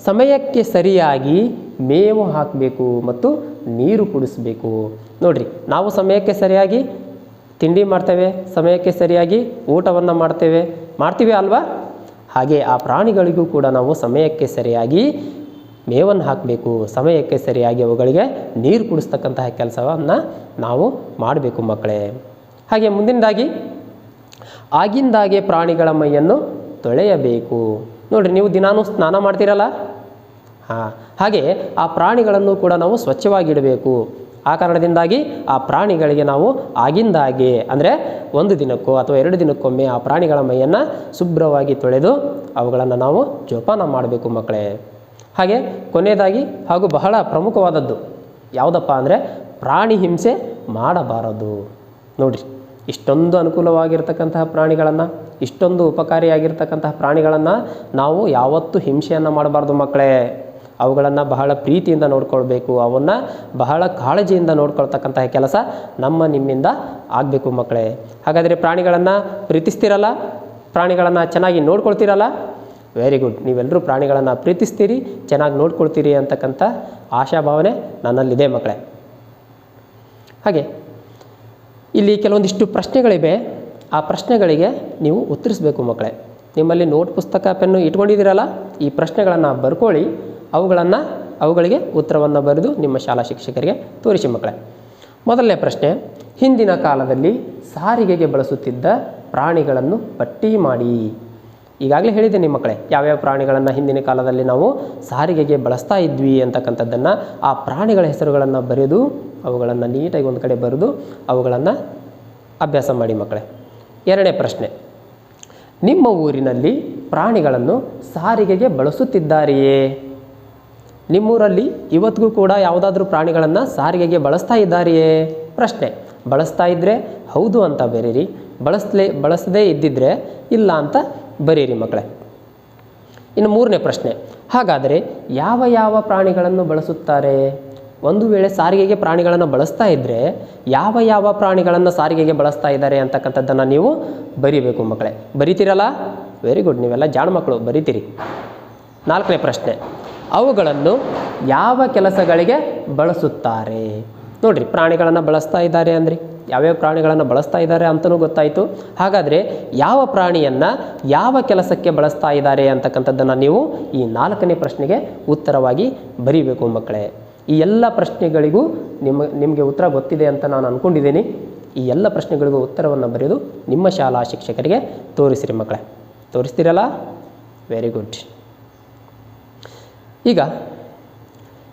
ಸಮಯಕ್ಕೆ ಸರಿಯಾಗಿ ಮೇವು ಹಾಕಬೇಕು ಮತ್ತು ನೀರು ಕುಡಿಸ್ಬೇಕು. ನೋಡ್ರಿ, ನಾವು ಸಮಯಕ್ಕೆ ಸರಿಯಾಗಿ ತಿಂಡಿ ಮಾಡ್ತೇವೆ, ಸಮಯಕ್ಕೆ ಸರಿಯಾಗಿ ಊಟವನ್ನು ಮಾಡ್ತೇವೆ. ಮಾಡ್ತೀವಿ ಅಲ್ವಾ? ಹಾಗೆ ಆ ಪ್ರಾಣಿಗಳಿಗೂ ಕೂಡ ನಾವು ಸಮಯಕ್ಕೆ ಸರಿಯಾಗಿ ಮೇವನ್ನು ಹಾಕಬೇಕು, ಸಮಯಕ್ಕೆ ಸರಿಯಾಗಿ ಅವುಗಳಿಗೆ ನೀರು ಕುಡಿಸ್ತಕ್ಕಂತಹ ಕೆಲಸವನ್ನು ನಾವು ಮಾಡಬೇಕು ಮಕ್ಕಳೇ. ಹಾಗೆ ಮುಂದಿನದಾಗಿ, ಆಗಿಂದಾಗೆ ಪ್ರಾಣಿಗಳ ಮೈಯನ್ನು ತೊಳೆಯಬೇಕು. ನೋಡಿರಿ, ನೀವು ದಿನಾನೂ ಸ್ನಾನ ಮಾಡ್ತೀರಲ್ಲ? ಹಾಂ, ಹಾಗೆ ಆ ಪ್ರಾಣಿಗಳನ್ನು ಕೂಡ ನಾವು ಸ್ವಚ್ಛವಾಗಿಡಬೇಕು. ಆ ಕಾರಣದಿಂದಾಗಿ ಆ ಪ್ರಾಣಿಗಳಿಗೆ ನಾವು ಆಗಿಂದಾಗೆ, ಅಂದರೆ ಒಂದು ದಿನಕ್ಕೋ ಅಥವಾ ಎರಡು ದಿನಕ್ಕೊಮ್ಮೆ ಆ ಪ್ರಾಣಿಗಳ ಮೈಯನ್ನು ಶುಭ್ರವಾಗಿ ತೊಳೆದು ಅವುಗಳನ್ನು ನಾವು ಜೋಪಾನ ಮಾಡಬೇಕು ಮಕ್ಕಳೇ. ಹಾಗೆ ಕೊನೆಯದಾಗಿ ಹಾಗೂ ಬಹಳ ಪ್ರಮುಖವಾದದ್ದು ಯಾವುದಪ್ಪ ಅಂದರೆ ಪ್ರಾಣಿ ಹಿಂಸೆ ಮಾಡಬಾರದು. ನೋಡಿ ಇಷ್ಟೊಂದು ಅನುಕೂಲವಾಗಿರ್ತಕ್ಕಂತಹ ಪ್ರಾಣಿಗಳನ್ನು, ಇಷ್ಟೊಂದು ಉಪಕಾರಿಯಾಗಿರ್ತಕ್ಕಂತಹ ಪ್ರಾಣಿಗಳನ್ನು ನಾವು ಯಾವತ್ತೂ ಹಿಂಸೆಯನ್ನು ಮಾಡಬಾರ್ದು ಮಕ್ಕಳೇ. ಅವುಗಳನ್ನು ಬಹಳ ಪ್ರೀತಿಯಿಂದ ನೋಡ್ಕೊಳ್ಬೇಕು, ಅವನ್ನು ಬಹಳ ಕಾಳಜಿಯಿಂದ ನೋಡ್ಕೊಳ್ತಕ್ಕಂತಹ ಕೆಲಸ ನಮ್ಮ ನಿಮ್ಮಿಂದ ಆಗಬೇಕು ಮಕ್ಕಳೇ. ಹಾಗಾದರೆ ಪ್ರಾಣಿಗಳನ್ನು ಪ್ರೀತಿಸ್ತಿರಲ್ಲ? ಪ್ರಾಣಿಗಳನ್ನು ಚೆನ್ನಾಗಿ ನೋಡ್ಕೊಳ್ತೀರಲ್ಲ? ವೆರಿ ಗುಡ್ ನೀವೆಲ್ಲರೂ ಪ್ರಾಣಿಗಳನ್ನು ಪ್ರೀತಿಸ್ತೀರಿ, ಚೆನ್ನಾಗಿ ನೋಡ್ಕೊಳ್ತೀರಿ ಅಂತಕ್ಕಂಥ ಆಶಾಭಾವನೆ ನನ್ನಲ್ಲಿದೆ ಮಕ್ಕಳೇ. ಹಾಗೆ, ಇಲ್ಲಿ ಕೆಲವೊಂದಿಷ್ಟು ಪ್ರಶ್ನೆಗಳಿವೆ. ಆ ಪ್ರಶ್ನೆಗಳಿಗೆ ನೀವು ಉತ್ತರಿಸಬೇಕು ಮಕ್ಕಳೇ. ನಿಮ್ಮಲ್ಲಿ ನೋಟ್ ಪುಸ್ತಕ, ಪೆನ್ನು ಇಟ್ಕೊಂಡಿದ್ದೀರಲ್ಲ, ಈ ಪ್ರಶ್ನೆಗಳನ್ನು ಬರ್ಕೊಳ್ಳಿ. ಅವುಗಳನ್ನು, ಅವುಗಳಿಗೆ ಉತ್ತರವನ್ನು ಬರೆದು ನಿಮ್ಮ ಶಾಲಾ ಶಿಕ್ಷಕರಿಗೆ ತೋರಿಸಿ ಮಕ್ಕಳೇ. ಮೊದಲನೇ ಪ್ರಶ್ನೆ, ಹಿಂದಿನ ಕಾಲದಲ್ಲಿ ಸಾರಿಗೆಗೆ ಬಳಸುತ್ತಿದ್ದ ಪ್ರಾಣಿಗಳನ್ನು ಪಟ್ಟಿ ಮಾಡಿ. ಈಗಾಗಲೇ ಹೇಳಿದ್ದೀನಿ ಮಕ್ಕಳೇ, ಯಾವ್ಯಾವ ಪ್ರಾಣಿಗಳನ್ನು ಹಿಂದಿನ ಕಾಲದಲ್ಲಿ ನಾವು ಸಾರಿಗೆಗೆ ಬಳಸ್ತಾ ಇದ್ವಿ ಅಂತಕ್ಕಂಥದ್ದನ್ನು ಆ ಪ್ರಾಣಿಗಳ ಹೆಸರುಗಳನ್ನು ಬರೆದು, ಅವುಗಳನ್ನು ನೀಟಾಗಿ ಒಂದು ಕಡೆ ಬರೆದು ಅವುಗಳನ್ನು ಅಭ್ಯಾಸ ಮಾಡಿ ಮಕ್ಕಳೇ. ಎರಡನೇ ಪ್ರಶ್ನೆ, ನಿಮ್ಮ ಊರಿನಲ್ಲಿ ಪ್ರಾಣಿಗಳನ್ನು ಸಾರಿಗೆಗೆ ಬಳಸುತ್ತಿದ್ದಾರೆಯೇ? ನಿಮ್ಮೂರಲ್ಲಿ ಇವತ್ತಿಗೂ ಕೂಡ ಯಾವುದಾದ್ರೂ ಪ್ರಾಣಿಗಳನ್ನು ಸಾರಿಗೆಗೆ ಬಳಸ್ತಾ ಇದ್ದಾರೆಯೇ? ಪ್ರಶ್ನೆ, ಬಳಸ್ತಾ ಇದ್ದರೆ ಹೌದು ಅಂತ ಬರೀರಿ, ಬಳಸಲೇ, ಬಳಸದೇ ಇದ್ದಿದ್ರೆ ಇಲ್ಲ ಅಂತ ಬರೀರಿ ಮಕ್ಕಳೇ. ಇನ್ನು ಮೂರನೇ ಪ್ರಶ್ನೆ, ಹಾಗಾದರೆ ಯಾವ ಯಾವ ಪ್ರಾಣಿಗಳನ್ನು ಬಳಸುತ್ತಾರೆ? ಒಂದು ವೇಳೆ ಸಾರಿಗೆಗೆ ಪ್ರಾಣಿಗಳನ್ನು ಬಳಸ್ತಾ ಇದ್ದರೆ ಯಾವ ಯಾವ ಪ್ರಾಣಿಗಳನ್ನು ಸಾರಿಗೆಗೆ ಬಳಸ್ತಾ ಇದ್ದಾರೆ ಅಂತಕ್ಕಂಥದ್ದನ್ನು ನೀವು ಬರಿಬೇಕು ಮಕ್ಕಳೇ. ಬರಿತೀರಲ್ಲ? ವೆರಿ ಗುಡ್ ನೀವೆಲ್ಲ ಜಾಣ ಮಕ್ಕಳು, ಬರಿತೀರಿ. ನಾಲ್ಕನೇ ಪ್ರಶ್ನೆ, ಅವುಗಳನ್ನು ಯಾವ ಕೆಲಸಗಳಿಗೆ ಬಳಸುತ್ತಾರೆ? ನೋಡಿರಿ, ಪ್ರಾಣಿಗಳನ್ನು ಬಳಸ್ತಾ ಇದ್ದಾರೆ ಅಂದ್ರಿ? ಯಾವ್ಯಾವ ಪ್ರಾಣಿಗಳನ್ನು ಬಳಸ್ತಾ ಇದ್ದಾರೆ ಅಂತಲೂ ಗೊತ್ತಾಯಿತು. ಹಾಗಾದರೆ ಯಾವ ಪ್ರಾಣಿಯನ್ನು ಯಾವ ಕೆಲಸಕ್ಕೆ ಬಳಸ್ತಾ ಇದ್ದಾರೆ ಅಂತಕ್ಕಂಥದ್ದನ್ನು ನೀವು ಈ ನಾಲ್ಕನೇ ಪ್ರಶ್ನೆಗೆ ಉತ್ತರವಾಗಿ ಬರೀಬೇಕು ಮಕ್ಕಳೇ. ಈ ಎಲ್ಲ ಪ್ರಶ್ನೆಗಳಿಗೂ ನಿಮ್ಮ ನಿಮಗೆ ಉತ್ತರ ಗೊತ್ತಿದೆ ಅಂತ ನಾನು ಅಂದ್ಕೊಂಡಿದ್ದೀನಿ ಈ ಎಲ್ಲ ಪ್ರಶ್ನೆಗಳಿಗೂ ಉತ್ತರವನ್ನು ಬರೆದು ನಿಮ್ಮ ಶಾಲಾ ಶಿಕ್ಷಕರಿಗೆ ತೋರಿಸಿರಿ ಮಕ್ಕಳೇ. ತೋರಿಸ್ತೀರಲ್ಲ? ವೆರಿ ಗುಡ್ ಈಗ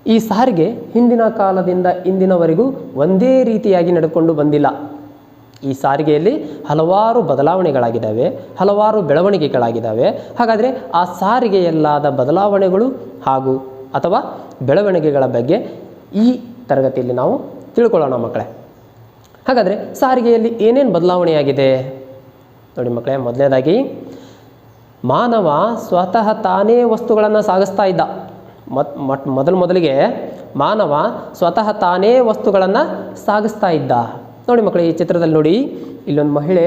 ಈ ಸಾರಿಗೆ ಹಿಂದಿನ ಕಾಲದಿಂದ ಇಂದಿನವರೆಗೂ ಒಂದೇ ರೀತಿಯಾಗಿ ನಡೆದುಕೊಂಡು ಬಂದಿಲ್ಲ. ಈ ಸಾರಿಗೆಯಲ್ಲಿ ಹಲವಾರು ಬದಲಾವಣೆಗಳಾಗಿದ್ದಾವೆ, ಹಲವಾರು ಬೆಳವಣಿಗೆಗಳಾಗಿದ್ದಾವೆ. ಹಾಗಾದರೆ ಆ ಸಾರಿಗೆಯಲ್ಲಾದ ಬದಲಾವಣೆಗಳು ಹಾಗೂ ಅಥವಾ ಬೆಳವಣಿಗೆಗಳ ಬಗ್ಗೆ ಈ ತರಗತಿಯಲ್ಲಿ ನಾವು ತಿಳ್ಕೊಳ್ಳೋಣ ಮಕ್ಕಳೇ. ಹಾಗಾದರೆ ಸಾರಿಗೆಯಲ್ಲಿ ಏನೇನು ಬದಲಾವಣೆಯಾಗಿದೆ? ನೋಡಿ ಮಕ್ಕಳೇ ಮೊದಲನೇದಾಗಿ ಮಾನವ ಸ್ವತಃ ತಾನೇ ವಸ್ತುಗಳನ್ನು ಸಾಗಿಸ್ತಾ ಇದ್ದ. ಮತ್ ಮಟ್ ಮೊದಲು ಮೊದಲಿಗೆ ಮಾನವ ಸ್ವತಃ ತಾನೇ ವಸ್ತುಗಳನ್ನು ಸಾಗಿಸ್ತಾ ಇದ್ದ. ನೋಡಿ ಮಕ್ಕಳು, ಈ ಚಿತ್ರದಲ್ಲಿ ನೋಡಿ, ಇಲ್ಲೊಂದು ಮಹಿಳೆ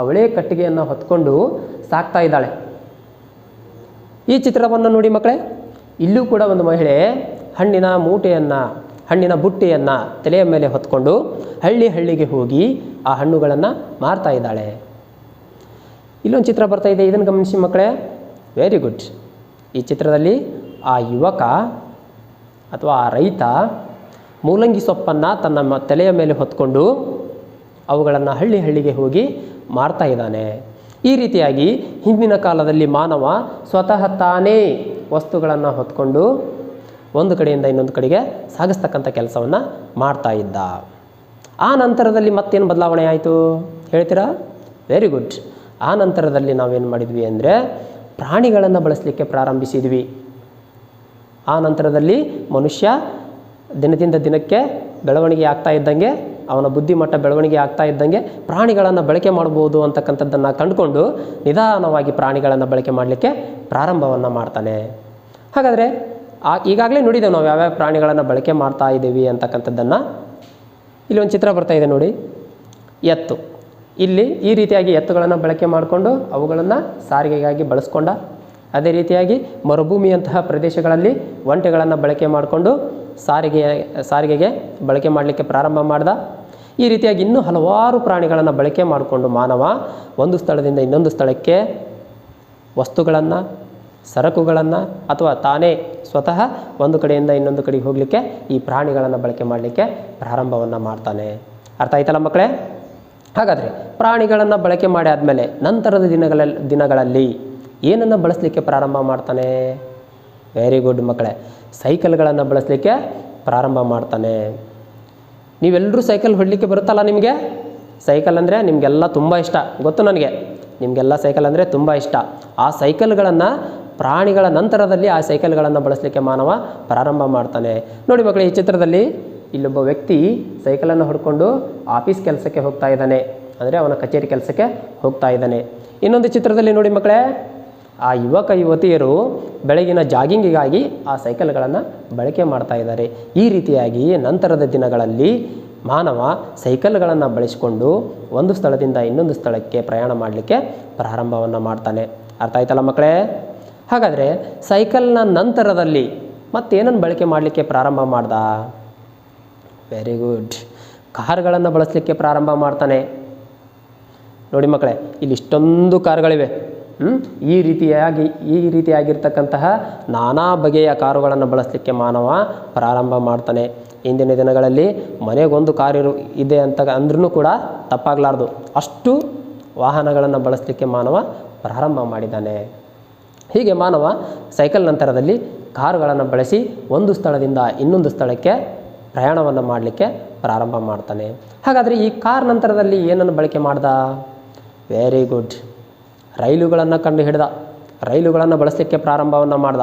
ಅವಳೇ ಕಟ್ಟಿಗೆಯನ್ನು ಹೊತ್ಕೊಂಡು ಸಾಕ್ತಾ ಇದ್ದಾಳೆ. ಈ ಚಿತ್ರವನ್ನು ನೋಡಿ ಮಕ್ಕಳೇ, ಇಲ್ಲೂ ಕೂಡ ಒಂದು ಮಹಿಳೆ ಹಣ್ಣಿನ ಮೂಟೆಯನ್ನು, ಹಣ್ಣಿನ ಬುಟ್ಟಿಯನ್ನು ತಲೆಯ ಮೇಲೆ ಹೊತ್ಕೊಂಡು ಹಳ್ಳಿ ಹಳ್ಳಿಗೆ ಹೋಗಿ ಆ ಹಣ್ಣುಗಳನ್ನು ಮಾರ್ತಾ ಇದ್ದಾಳೆ. ಇಲ್ಲೊಂದು ಚಿತ್ರ ಬರ್ತಾ ಇದೆ, ಇದನ್ನು ಗಮನಿಸಿ ಮಕ್ಕಳೇ. ವೆರಿ ಗುಡ್ ಈ ಚಿತ್ರದಲ್ಲಿ ಆ ಯುವಕ ಅಥವಾ ಆ ರೈತ ಮೂಲಂಗಿ ಸೊಪ್ಪನ್ನು ತನ್ನ ತಲೆಯ ಮೇಲೆ ಹೊತ್ಕೊಂಡು ಅವುಗಳನ್ನು ಹಳ್ಳಿ ಹಳ್ಳಿಗೆ ಹೋಗಿ ಮಾರ್ತಾ ಇದ್ದಾನೆ. ಈ ರೀತಿಯಾಗಿ ಹಿಂದಿನ ಕಾಲದಲ್ಲಿ ಮಾನವ ಸ್ವತಃ ತಾನೇ ವಸ್ತುಗಳನ್ನು ಹೊತ್ಕೊಂಡು ಒಂದು ಕಡೆಯಿಂದ ಇನ್ನೊಂದು ಕಡೆಗೆ ಸಾಗಿಸ್ತಕ್ಕಂಥ ಕೆಲಸವನ್ನು ಮಾಡ್ತಾ ಇದ್ದ. ಆ ನಂತರದಲ್ಲಿ ಮತ್ತೇನು ಬದಲಾವಣೆ ಆಯಿತು ಹೇಳ್ತೀರಾ? ವೆರಿ ಗುಡ್ ಆ ನಂತರದಲ್ಲಿ ನಾವೇನು ಮಾಡಿದ್ವಿ ಅಂದರೆ ಪ್ರಾಣಿಗಳನ್ನು ಬಳಸಲಿಕ್ಕೆ ಪ್ರಾರಂಭಿಸಿದ್ವಿ. ಆ ನಂತರದಲ್ಲಿ ಮನುಷ್ಯ ದಿನದಿಂದ ದಿನಕ್ಕೆ ಬೆಳವಣಿಗೆ ಆಗ್ತಾ ಇದ್ದಂಗೆ, ಅವನ ಬುದ್ಧಿಮಟ್ಟ ಬೆಳವಣಿಗೆ ಆಗ್ತಾ ಇದ್ದಂಗೆ ಪ್ರಾಣಿಗಳನ್ನು ಬಳಕೆ ಮಾಡ್ಬೋದು ಅಂತಕ್ಕಂಥದ್ದನ್ನು ಕಂಡುಕೊಂಡು ನಿಧಾನವಾಗಿ ಪ್ರಾಣಿಗಳನ್ನು ಬಳಕೆ ಮಾಡಲಿಕ್ಕೆ ಪ್ರಾರಂಭವನ್ನು ಮಾಡ್ತಾನೆ. ಹಾಗಾದರೆ ಆ ಈಗಾಗಲೇ ನೋಡಿದ್ದೇವೆ ನಾವು ಯಾವ್ಯಾವ ಪ್ರಾಣಿಗಳನ್ನು ಬಳಕೆ ಮಾಡ್ತಾ ಇದ್ದೀವಿ ಅಂತಕ್ಕಂಥದ್ದನ್ನು. ಇಲ್ಲಿ ಒಂದು ಚಿತ್ರ ಬರ್ತಾ ಇದೆ ನೋಡಿ. ಎತ್ತು. ಇಲ್ಲಿ ಈ ರೀತಿಯಾಗಿ ಎತ್ತುಗಳನ್ನು ಬಳಕೆ ಮಾಡಿಕೊಂಡು ಅವುಗಳನ್ನು ಸಾರಿಗೆಗಾಗಿ ಬಳಸ್ಕೊಂಡ ಅದೇ ರೀತಿಯಾಗಿ ಮರುಭೂಮಿಯಂತಹ ಪ್ರದೇಶಗಳಲ್ಲಿ ಒಂಟೆಗಳನ್ನು ಬಳಕೆ ಮಾಡಿಕೊಂಡು ಸಾರಿಗೆ, ಸಾರಿಗೆಗೆ ಬಳಕೆ ಮಾಡಲಿಕ್ಕೆ ಪ್ರಾರಂಭ ಮಾಡ್ದ. ಈ ರೀತಿಯಾಗಿ ಇನ್ನೂ ಹಲವಾರು ಪ್ರಾಣಿಗಳನ್ನು ಬಳಕೆ ಮಾಡಿಕೊಂಡು ಮಾನವ ಒಂದು ಸ್ಥಳದಿಂದ ಇನ್ನೊಂದು ಸ್ಥಳಕ್ಕೆ ವಸ್ತುಗಳನ್ನು, ಸರಕುಗಳನ್ನು ಅಥವಾ ತಾನೇ ಸ್ವತಃ ಒಂದು ಕಡೆಯಿಂದ ಇನ್ನೊಂದು ಕಡೆಗೆ ಹೋಗಲಿಕ್ಕೆ ಈ ಪ್ರಾಣಿಗಳನ್ನು ಬಳಕೆ ಮಾಡಲಿಕ್ಕೆ ಪ್ರಾರಂಭವನ್ನು ಮಾಡ್ತಾನೆ. ಅರ್ಥ ಆಯ್ತಲ್ಲ ಮಕ್ಕಳೇ? ಹಾಗಾದರೆ ಪ್ರಾಣಿಗಳನ್ನು ಬಳಕೆ ಮಾಡಿ ಆದಮೇಲೆ ನಂತರದ ದಿನಗಳಲ್ಲಿ ದಿನಗಳಲ್ಲಿ ಏನನ್ನು ಬಳಸಲಿಕ್ಕೆ ಪ್ರಾರಂಭ ಮಾಡ್ತಾನೆ? ವೆರಿ ಗುಡ್ ಮಕ್ಕಳೇ. ಸೈಕಲ್ಗಳನ್ನು ಬಳಸಲಿಕ್ಕೆ ಪ್ರಾರಂಭ ಮಾಡ್ತಾನೆ. ನೀವೆಲ್ಲರೂ ಸೈಕಲ್ ಹೊಡಲಿಕ್ಕೆ ಬರುತ್ತಲ್ಲ ನಿಮಗೆ? ಸೈಕಲ್ ಅಂದರೆ ನಿಮಗೆಲ್ಲ ತುಂಬ ಇಷ್ಟ. ಗೊತ್ತು ನನಗೆ? ನಿಮಗೆಲ್ಲ ಸೈಕಲ್ ಅಂದರೆ ತುಂಬ ಇಷ್ಟ. ಆ ಸೈಕಲ್ಗಳನ್ನು ಪ್ರಾಣಿಗಳ ನಂತರದಲ್ಲಿ ಆ ಸೈಕಲ್ಗಳನ್ನು ಬಳಸಲಿಕ್ಕೆ ಮಾನವ ಪ್ರಾರಂಭ ಮಾಡ್ತಾನೆ. ನೋಡಿ ಮಕ್ಕಳು, ಈ ಚಿತ್ರದಲ್ಲಿ ಇಲ್ಲೊಬ್ಬ ವ್ಯಕ್ತಿ ಸೈಕಲನ್ನು ಹೊಡ್ಕೊಂಡು ಆಫೀಸ್ ಕೆಲಸಕ್ಕೆ ಹೋಗ್ತಾ ಇದ್ದಾನೆ. ಅಂದರೆ ಅವನ ಕಚೇರಿ ಕೆಲಸಕ್ಕೆ ಹೋಗ್ತಾ ಇದ್ದಾನೆ. ಇನ್ನೊಂದು ಚಿತ್ರದಲ್ಲಿ ನೋಡಿ ಮಕ್ಕಳೇ ಆ ಯುವಕ ಯುವತಿಯರು ಬೆಳಗಿನ ಜಾಗಿಂಗಿಗಾಗಿ ಆ ಸೈಕಲ್ಗಳನ್ನು ಬಳಕೆ ಮಾಡ್ತಾ ಇದ್ದಾರೆ. ಈ ರೀತಿಯಾಗಿ ನಂತರದ ದಿನಗಳಲ್ಲಿ ಮಾನವ ಸೈಕಲ್ಗಳನ್ನು ಬಳಸಿಕೊಂಡು ಒಂದು ಸ್ಥಳದಿಂದ ಇನ್ನೊಂದು ಸ್ಥಳಕ್ಕೆ ಪ್ರಯಾಣ ಮಾಡಲಿಕ್ಕೆ ಪ್ರಾರಂಭವನ್ನು ಮಾಡ್ತಾನೆ. ಅರ್ಥ ಆಯ್ತಲ್ಲ ಮಕ್ಕಳೇ? ಹಾಗಾದರೆ ಸೈಕಲ್ನ ನಂತರದಲ್ಲಿ ಮತ್ತೇನನ್ನು ಬಳಕೆ ಮಾಡಲಿಕ್ಕೆ ಪ್ರಾರಂಭ ಮಾಡ್ದ? ವೆರಿ ಗುಡ್ ಕಾರ್ಗಳನ್ನು ಬಳಸಲಿಕ್ಕೆ ಪ್ರಾರಂಭ ಮಾಡ್ತಾನೆ. ನೋಡಿ ಮಕ್ಕಳೇ ಇಲ್ಲಿ ಇಷ್ಟೊಂದು ಕಾರುಗಳಿವೆ? ಈ ರೀತಿಯಾಗಿ, ಈ ರೀತಿಯಾಗಿರ್ತಕ್ಕಂತಹ ನಾನಾ ಬಗೆಯ ಕಾರುಗಳನ್ನು ಬಳಸಲಿಕ್ಕೆ ಮಾನವ ಪ್ರಾರಂಭ ಮಾಡ್ತಾನೆ. ಇಂದಿನ ದಿನಗಳಲ್ಲಿ ಮನೆಗೊಂದು ಕಾರು ಇರು, ಇದೆ ಅಂತ ಅಂದ್ರೂ ಕೂಡ ತಪ್ಪಾಗಲಾರ್ದು. ಅಷ್ಟು ವಾಹನಗಳನ್ನು ಬಳಸಲಿಕ್ಕೆ ಮಾನವ ಪ್ರಾರಂಭ ಮಾಡಿದ್ದಾನೆ. ಹೀಗೆ ಮಾನವ ಸೈಕಲ್ ನಂತರದಲ್ಲಿ ಕಾರುಗಳನ್ನು ಬಳಸಿ ಒಂದು ಸ್ಥಳದಿಂದ ಇನ್ನೊಂದು ಸ್ಥಳಕ್ಕೆ ಪ್ರಯಾಣವನ್ನು ಮಾಡಲಿಕ್ಕೆ ಪ್ರಾರಂಭ ಮಾಡ್ತಾನೆ. ಹಾಗಾದರೆ ಈ ಕಾರ್ ನಂತರದಲ್ಲಿ ಏನನ್ನು ಬಳಕೆ ಮಾಡ್ದ? ವೆರಿ ಗುಡ್ ರೈಲುಗಳನ್ನು ಕಂಡು ಹಿಡ್ದ ರೈಲುಗಳನ್ನು ಬಳಸಲಿಕ್ಕೆ ಪ್ರಾರಂಭವನ್ನು ಮಾಡ್ದ.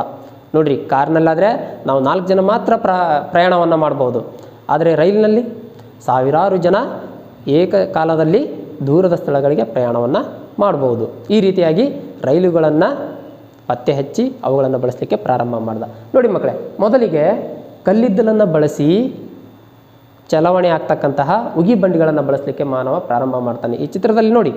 ನೋಡಿರಿ, ಕಾರ್ನಲ್ಲಾದರೆ ನಾವು ನಾಲ್ಕು ಜನ ಮಾತ್ರ ಪ್ರ, ಪ್ರಯಾಣವನ್ನು ಮಾಡ್ಬೋದು ಆದರೆ ರೈಲಿನಲ್ಲಿ ಸಾವಿರಾರು ಜನ ಏಕಕಾಲದಲ್ಲಿ ದೂರದ ಸ್ಥಳಗಳಿಗೆ ಪ್ರಯಾಣವನ್ನು ಮಾಡ್ಬೋದು ಈ ರೀತಿಯಾಗಿ ರೈಲುಗಳನ್ನು ಪತ್ತೆ ಹಚ್ಚಿ ಅವುಗಳನ್ನು ಬಳಸಲಿಕ್ಕೆ ಪ್ರಾರಂಭ ಮಾಡ್ದ. ನೋಡಿ ಮಕ್ಕಳೇ, ಮೊದಲಿಗೆ ಕಲ್ಲಿದ್ದಲನ್ನು ಬಳಸಿ ಚಲಾವಣೆ ಆಗ್ತಕ್ಕಂತಹ ಉಗಿ ಬಂಡಿಗಳನ್ನು ಬಳಸಲಿಕ್ಕೆ ಮಾನವ ಪ್ರಾರಂಭ ಮಾಡ್ತಾನೆ. ಈ ಚಿತ್ರದಲ್ಲಿ ನೋಡಿ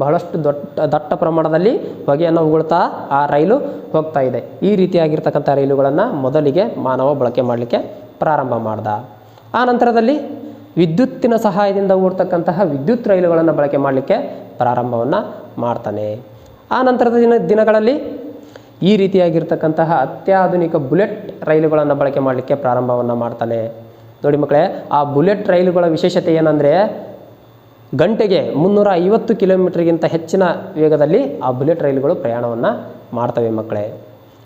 ಬಹಳಷ್ಟು ದೊಡ್ಡ, ದಟ್ಟ ಪ್ರಮಾಣದಲ್ಲಿ ಹೊಗೆಯನ್ನು ಉಗುಳ್ತಾ ಆ ರೈಲು ಹೋಗ್ತಾ ಇದೆ. ಈ ರೀತಿಯಾಗಿರ್ತಕ್ಕಂಥ ರೈಲುಗಳನ್ನು ಮೊದಲಿಗೆ ಮಾನವ ಬಳಕೆ ಮಾಡಲಿಕ್ಕೆ ಪ್ರಾರಂಭ ಮಾಡ್ದ. ಆ ನಂತರದಲ್ಲಿ ವಿದ್ಯುತ್ತಿನ ಸಹಾಯದಿಂದ ಓಡ್ತಕ್ಕಂತಹ ವಿದ್ಯುತ್ ರೈಲುಗಳನ್ನು ಬಳಕೆ ಮಾಡಲಿಕ್ಕೆ ಪ್ರಾರಂಭವನ್ನು ಮಾಡ್ತಾನೆ. ಆ ನಂತರದ ದಿನ, ದಿನಗಳಲ್ಲಿ ಈ ರೀತಿಯಾಗಿರ್ತಕ್ಕಂತಹ ಅತ್ಯಾಧುನಿಕ ಬುಲೆಟ್ ರೈಲುಗಳನ್ನು ಬಳಕೆ ಮಾಡಲಿಕ್ಕೆ ಪ್ರಾರಂಭವನ್ನು ಮಾಡ್ತಾನೆ. ನೋಡಿ ಮಕ್ಕಳೇ, ಆ ಬುಲೆಟ್ ರೈಲುಗಳ ವಿಶೇಷತೆ ಏನಂದರೆ ಗಂಟೆಗೆ ಮುನ್ನೂರ ಐವತ್ತು ಕಿಲೋಮೀಟರ್ಗಿಂತ ಹೆಚ್ಚಿನ ವೇಗದಲ್ಲಿ ಆ ಬುಲೆಟ್ ರೈಲುಗಳು ಪ್ರಯಾಣವನ್ನು ಮಾಡ್ತವೆ ಮಕ್ಕಳೇ.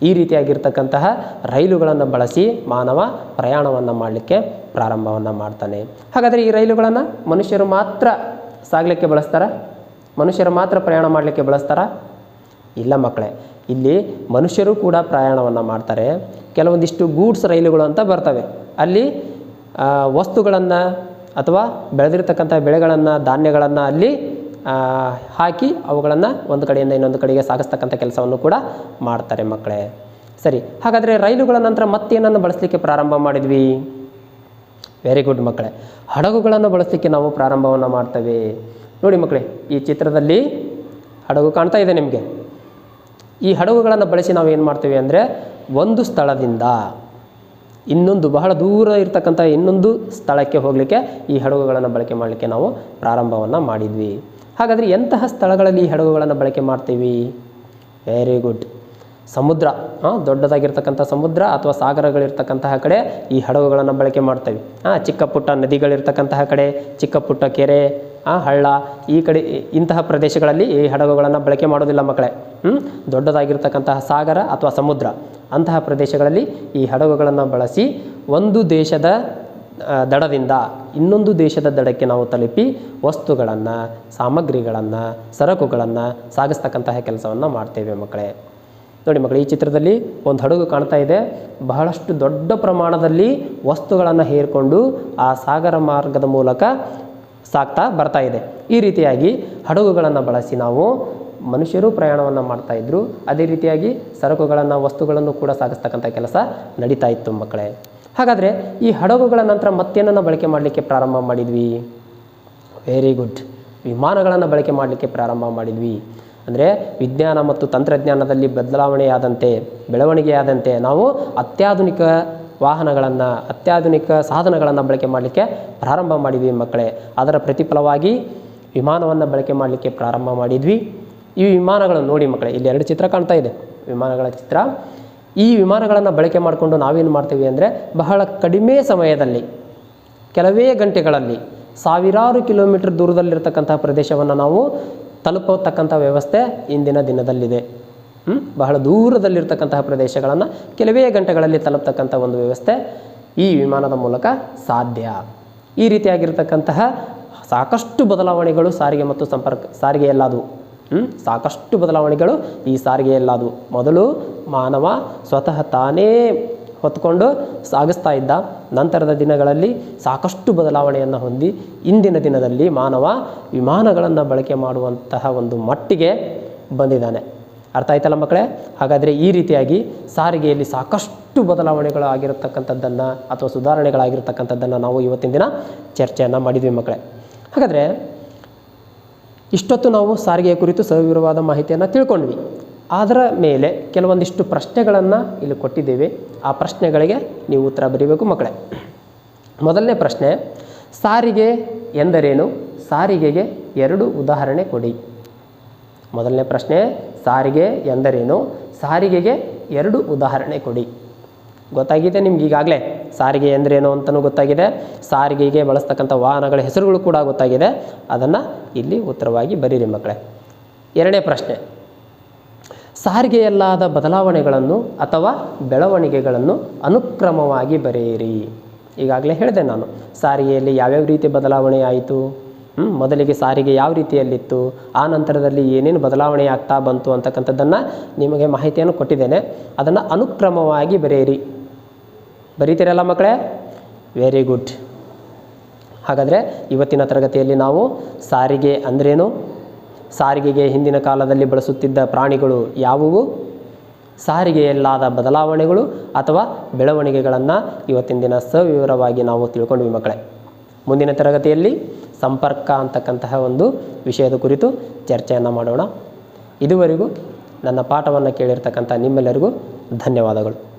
ಈ ರೀತಿಯಾಗಿರ್ತಕ್ಕಂತಹ ರೈಲುಗಳನ್ನು ಬಳಸಿ ಮಾನವ ಪ್ರಯಾಣವನ್ನು ಮಾಡಲಿಕ್ಕೆ ಪ್ರಾರಂಭವನ್ನು ಮಾಡ್ತಾನೆ. ಹಾಗಾದರೆ ಈ ರೈಲುಗಳನ್ನು ಮನುಷ್ಯರು ಮಾತ್ರ ಸಾಗಲಿಕ್ಕೆ ಬಳಸ್ತಾರ? ಮನುಷ್ಯರು ಮಾತ್ರ ಪ್ರಯಾಣ ಮಾಡಲಿಕ್ಕೆ ಬಳಸ್ತಾರ? ಇಲ್ಲ ಮಕ್ಕಳೇ. ಇಲ್ಲಿ ಮನುಷ್ಯರು ಕೂಡ ಪ್ರಯಾಣವನ್ನು ಮಾಡ್ತಾರೆ. ಕೆಲವೊಂದಿಷ್ಟು ಗೂಡ್ಸ್ ರೈಲುಗಳು ಅಂತ ಬರ್ತವೆ. ಅಲ್ಲಿ ವಸ್ತುಗಳನ್ನು ಅಥವಾ ಬೆಳೆದಿರ್ತಕ್ಕಂಥ ಬೆಳೆಗಳನ್ನು, ಧಾನ್ಯಗಳನ್ನು ಅಲ್ಲಿ ಹಾಕಿ ಅವುಗಳನ್ನು ಒಂದು ಕಡೆಯಿಂದ ಇನ್ನೊಂದು ಕಡೆಗೆ ಸಾಗಿಸ್ತಕ್ಕಂಥ ಕೆಲಸವನ್ನು ಕೂಡ ಮಾಡ್ತಾರೆ ಮಕ್ಕಳೇ. ಸರಿ, ಹಾಗಾದರೆ ರೈಲುಗಳ ನಂತರ ಮತ್ತೇನನ್ನು ಬಳಸಲಿಕ್ಕೆ ಪ್ರಾರಂಭ ಮಾಡಿದ್ವಿ? ವೆರಿ ಗುಡ್ ಮಕ್ಕಳೇ. ಹಡಗುಗಳನ್ನು ಬಳಸಲಿಕ್ಕೆ ನಾವು ಪ್ರಾರಂಭವನ್ನು ಮಾಡ್ತೇವೆ. ನೋಡಿ ಮಕ್ಕಳೇ, ಈ ಚಿತ್ರದಲ್ಲಿ ಹಡಗು ಕಾಣ್ತಾ ಇದೆ ನಿಮಗೆ. ಈ ಹಡಗುಗಳನ್ನು ಬಳಸಿ ನಾವು ಏನು ಮಾಡ್ತೇವೆ ಅಂದರೆ, ಒಂದು ಸ್ಥಳದಿಂದ ಇನ್ನೊಂದು ಬಹಳ ದೂರ ಇರತಕ್ಕಂಥ ಇನ್ನೊಂದು ಸ್ಥಳಕ್ಕೆ ಹೋಗಲಿಕ್ಕೆ ಈ ಹಡಗುಗಳನ್ನು ಬಳಕೆ ಮಾಡಲಿಕ್ಕೆ ನಾವು ಪ್ರಾರಂಭವನ್ನು ಮಾಡಿದ್ವಿ. ಹಾಗಾದರೆ ಎಂತಹ ಸ್ಥಳಗಳಲ್ಲಿ ಈ ಹಡಗುಗಳನ್ನು ಬಳಕೆ ಮಾಡ್ತೀವಿ? ವೆರಿ ಗುಡ್ ಸಮುದ್ರ ದೊಡ್ಡದಾಗಿರ್ತಕ್ಕಂಥ ಸಮುದ್ರ ಅಥವಾ ಸಾಗರಗಳಿರ್ತಕ್ಕಂತಹ ಕಡೆ ಈ ಹಡಗುಗಳನ್ನು ಬಳಕೆ ಮಾಡ್ತೇವೆ. ಹಾಂ ಚಿಕ್ಕ ಪುಟ್ಟ ನದಿಗಳಿರ್ತಕ್ಕಂತಹ ಕಡೆ ಚಿಕ್ಕ ಪುಟ್ಟ ಕೆರೆ ಹಳ್ಳ, ಈ ಕಡೆ ಇಂತಹ ಪ್ರದೇಶಗಳಲ್ಲಿ ಈ ಹಡಗುಗಳನ್ನು ಬಳಕೆ ಮಾಡೋದಿಲ್ಲ ಮಕ್ಕಳೇ. ಹ್ಞೂ ದೊಡ್ಡದಾಗಿರ್ತಕ್ಕಂತಹ ಸಾಗರ ಅಥವಾ ಸಮುದ್ರ. ಅಂತಹ ಪ್ರದೇಶಗಳಲ್ಲಿ ಈ ಹಡಗುಗಳನ್ನು ಬಳಸಿ ಒಂದು ದೇಶದ ದಡದಿಂದ ಇನ್ನೊಂದು ದೇಶದ ದಡಕ್ಕೆ ನಾವು ತಲುಪಿ ವಸ್ತುಗಳನ್ನು, ಸಾಮಗ್ರಿಗಳನ್ನು, ಸರಕುಗಳನ್ನು ಸಾಗಿಸ್ತಕ್ಕಂತಹ ಕೆಲಸವನ್ನು ಮಾಡ್ತೇವೆ ಮಕ್ಕಳೇ. ನೋಡಿ ಮಕ್ಕಳು, ಈ ಚಿತ್ರದಲ್ಲಿ ಒಂದು ಹಡಗು ಕಾಣ್ತಾ ಇದೆ. ಬಹಳಷ್ಟು ದೊಡ್ಡ ಪ್ರಮಾಣದಲ್ಲಿ ವಸ್ತುಗಳನ್ನು ಹೇರಿಕೊಂಡು ಆ ಸಾಗರ ಮಾರ್ಗದ ಮೂಲಕ ಸಾಗ್ತಾ ಬರ್ತಾ ಇದೆ. ಈ ರೀತಿಯಾಗಿ ಹಡಗುಗಳನ್ನು ಬಳಸಿ ನಾವು ಮನುಷ್ಯರು ಪ್ರಯಾಣವನ್ನು ಮಾಡ್ತಾ ಇದ್ರು. ಅದೇ ರೀತಿಯಾಗಿ ಸರಕುಗಳನ್ನು, ವಸ್ತುಗಳನ್ನು ಕೂಡ ಸಾಗಿಸ್ತಕ್ಕಂಥ ಕೆಲಸ ನಡೀತಾ ಇತ್ತು ಮಕ್ಕಳೇ. ಹಾಗಾದರೆ ಈ ಹಡಗುಗಳ ನಂತರ ಮತ್ತೇನನ್ನು ಬಳಕೆ ಮಾಡಲಿಕ್ಕೆ ಪ್ರಾರಂಭ ಮಾಡಿದ್ವಿ? ವೆರಿ ಗುಡ್ ವಿಮಾನಗಳನ್ನು ಬಳಕೆ ಮಾಡಲಿಕ್ಕೆ ಪ್ರಾರಂಭ ಮಾಡಿದ್ವಿ. ಅಂದರೆ ವಿಜ್ಞಾನ ಮತ್ತು ತಂತ್ರಜ್ಞಾನದಲ್ಲಿ ಬದಲಾವಣೆಯಾದಂತೆ, ಬೆಳವಣಿಗೆಯಾದಂತೆ ನಾವು ಅತ್ಯಾಧುನಿಕ ವಾಹನಗಳನ್ನು, ಅತ್ಯಾಧುನಿಕ ಸಾಧನಗಳನ್ನು ಬಳಕೆ ಮಾಡಲಿಕ್ಕೆ ಪ್ರಾರಂಭ ಮಾಡಿದ್ವಿ ಮಕ್ಕಳೇ. ಅದರ ಪ್ರತಿಫಲವಾಗಿ ವಿಮಾನವನ್ನು ಬಳಕೆ ಮಾಡಲಿಕ್ಕೆ ಪ್ರಾರಂಭ ಮಾಡಿದ್ವಿ. ಈ ವಿಮಾನಗಳನ್ನು ನೋಡಿ ಮಕ್ಕಳೇ, ಇಲ್ಲಿ ಎರಡು ಚಿತ್ರ ಕಾಣ್ತಾ ಇದೆ. ವಿಮಾನಗಳ ಚಿತ್ರ. ಈ ವಿಮಾನಗಳನ್ನು ಬಳಕೆ ಮಾಡಿಕೊಂಡು ನಾವೇನು ಮಾಡ್ತೀವಿ ಅಂದರೆ ಬಹಳ ಕಡಿಮೆ ಸಮಯದಲ್ಲಿ, ಕೆಲವೇ ಗಂಟೆಗಳಲ್ಲಿ, ಸಾವಿರಾರು ಕಿಲೋಮೀಟರ್ ದೂರದಲ್ಲಿರ್ತಕ್ಕಂಥ ಪ್ರದೇಶವನ್ನು ನಾವು ತಲುಪತಕ್ಕಂಥ ವ್ಯವಸ್ಥೆ ಇಂದಿನ ದಿನದಲ್ಲಿದೆ? ಬಹಳ ದೂರದಲ್ಲಿರ್ತಕ್ಕಂತಹ ಪ್ರದೇಶಗಳನ್ನು ಕೆಲವೇ ಗಂಟೆಗಳಲ್ಲಿ ತಲುಪ್ತಕ್ಕಂಥ ಒಂದು ವ್ಯವಸ್ಥೆ ಈ ವಿಮಾನದ ಮೂಲಕ ಸಾಧ್ಯ. ಈ ರೀತಿಯಾಗಿರ್ತಕ್ಕಂತಹ ಸಾಕಷ್ಟು ಬದಲಾವಣೆಗಳು ಸಾರಿಗೆ ಮತ್ತು ಸಂಪರ್ಕ ಸಾರಿಗೆಯಲ್ಲಾದವು? ಸಾಕಷ್ಟು ಬದಲಾವಣೆಗಳು ಈ ಸಾರಿಗೆಯಲ್ಲಾದವು ಮೊದಲು ಮಾನವ ಸ್ವತಃ ತಾನೇ ಹೊತ್ಕೊಂಡು ಸಾಗಿಸ್ತಾ ಇದ್ದ. ನಂತರದ ದಿನಗಳಲ್ಲಿ ಸಾಕಷ್ಟು ಬದಲಾವಣೆಯನ್ನು ಹೊಂದಿ ಇಂದಿನ ದಿನದಲ್ಲಿ ಮಾನವ ವಿಮಾನಗಳನ್ನು ಬಳಕೆ ಮಾಡುವಂತಹ ಒಂದು ಮಟ್ಟಿಗೆ ಬಂದಿದ್ದಾನೆ. ಅರ್ಥ ಆಯ್ತಲ್ಲ ಮಕ್ಕಳೇ? ಹಾಗಾದರೆ ಈ ರೀತಿಯಾಗಿ ಸಾರಿಗೆಯಲ್ಲಿ ಸಾಕಷ್ಟು ಬದಲಾವಣೆಗಳು ಆಗಿರತಕ್ಕಂಥದ್ದನ್ನು ಅಥವಾ ಸುಧಾರಣೆಗಳಾಗಿರ್ತಕ್ಕಂಥದ್ದನ್ನು ನಾವು ಇವತ್ತಿನ ದಿನ ಚರ್ಚೆಯನ್ನು ಮಾಡಿದ್ವಿ ಮಕ್ಕಳೇ. ಹಾಗಾದರೆ ಇಷ್ಟೊತ್ತು ನಾವು ಸಾರಿಗೆಯ ಕುರಿತು ಸವಿವರವಾದ ಮಾಹಿತಿಯನ್ನು ತಿಳ್ಕೊಂಡ್ವಿ. ಅದರ ಮೇಲೆ ಕೆಲವೊಂದಿಷ್ಟು ಪ್ರಶ್ನೆಗಳನ್ನು ಇಲ್ಲಿ ಕೊಟ್ಟಿದ್ದೇವೆ. ಆ ಪ್ರಶ್ನೆಗಳಿಗೆ ನೀವು ಉತ್ತರ ಬರೀಬೇಕು ಮಕ್ಕಳೇ. ಮೊದಲನೇ ಪ್ರಶ್ನೆ, ಸಾರಿಗೆ ಎಂದರೇನು? ಸಾರಿಗೆಗೆ ಎರಡು ಉದಾಹರಣೆ ಕೊಡಿ. ಮೊದಲನೇ ಪ್ರಶ್ನೆ ಸಾರಿಗೆ ಎಂದರೇನು? ಸಾರಿಗೆಗೆ ಎರಡು ಉದಾಹರಣೆ ಕೊಡಿ. ಗೊತ್ತಾಗಿದೆ ನಿಮ್ಗೆ ಈಗಾಗಲೇ? ಸಾರಿಗೆ ಎಂದರೇನು ಅಂತಲೂ ಗೊತ್ತಾಗಿದೆ. ಸಾರಿಗೆಗೆ ಬಳಸ್ತಕ್ಕಂಥ ವಾಹನಗಳ ಹೆಸರುಗಳು ಕೂಡ ಗೊತ್ತಾಗಿದೆ. ಅದನ್ನು ಇಲ್ಲಿ ಉತ್ತರವಾಗಿ ಬರೀರಿ ಮಕ್ಕಳೇ. ಎರಡನೇ ಪ್ರಶ್ನೆ. ಸಾರಿಗೆಯಲ್ಲಾದ ಬದಲಾವಣೆಗಳನ್ನು ಅಥವಾ ಬೆಳವಣಿಗೆಗಳನ್ನು ಅನುಕ್ರಮವಾಗಿ ಬರೆಯಿರಿ. ಈಗಾಗಲೇ ಹೇಳಿದೆ ನಾನು. ಸಾರಿಗೆಯಲ್ಲಿ ಯಾವ್ಯಾವ ರೀತಿ ಬದಲಾವಣೆ ಆಯಿತು? ಮೊದಲಿಗೆ ಸಾರಿಗೆ ಯಾವ ರೀತಿಯಲ್ಲಿತ್ತು, ಆ ನಂತರದಲ್ಲಿ ಏನೇನು ಬದಲಾವಣೆ ಆಗ್ತಾ ಬಂತು ಅಂತಕ್ಕಂಥದ್ದನ್ನು ನಿಮಗೆ ಮಾಹಿತಿಯನ್ನು ಕೊಟ್ಟಿದ್ದೇನೆ. ಅದನ್ನು ಅನುಕ್ರಮವಾಗಿ ಬರೆಯಿರಿ. ಬರೀತೀರಲ್ಲ ಮಕ್ಕಳೇ? ವೆರಿ ಗುಡ್ ಹಾಗಾದರೆ ಇವತ್ತಿನ ತರಗತಿಯಲ್ಲಿ ನಾವು ಸಾರಿಗೆ ಅಂದ್ರೇನು? ಸಾರಿಗೆಗೆ ಹಿಂದಿನ ಕಾಲದಲ್ಲಿ ಬಳಸುತ್ತಿದ್ದ ಪ್ರಾಣಿಗಳು ಯಾವುವು? ಸಾರಿಗೆಯಲ್ಲಾದ ಬದಲಾವಣೆಗಳು ಅಥವಾ ಬೆಳವಣಿಗೆಗಳನ್ನು ಇವತ್ತಿನ ದಿನ ಸವಿವರವಾಗಿ ನಾವು ತಿಳ್ಕೊಂಡ್ವಿ ಮಕ್ಕಳೇ. ಮುಂದಿನ ತರಗತಿಯಲ್ಲಿ ಸಂಪರ್ಕ ಅಂತಕ್ಕಂತಹ ಒಂದು ವಿಷಯದ ಕುರಿತು ಚರ್ಚೆಯನ್ನು ಮಾಡೋಣ. ಇದುವರೆಗೂ ನನ್ನ ಪಾಠವನ್ನು ಕೇಳಿರ್ತಕ್ಕಂಥ ನಿಮ್ಮೆಲ್ಲರಿಗೂ ಧನ್ಯವಾದಗಳು.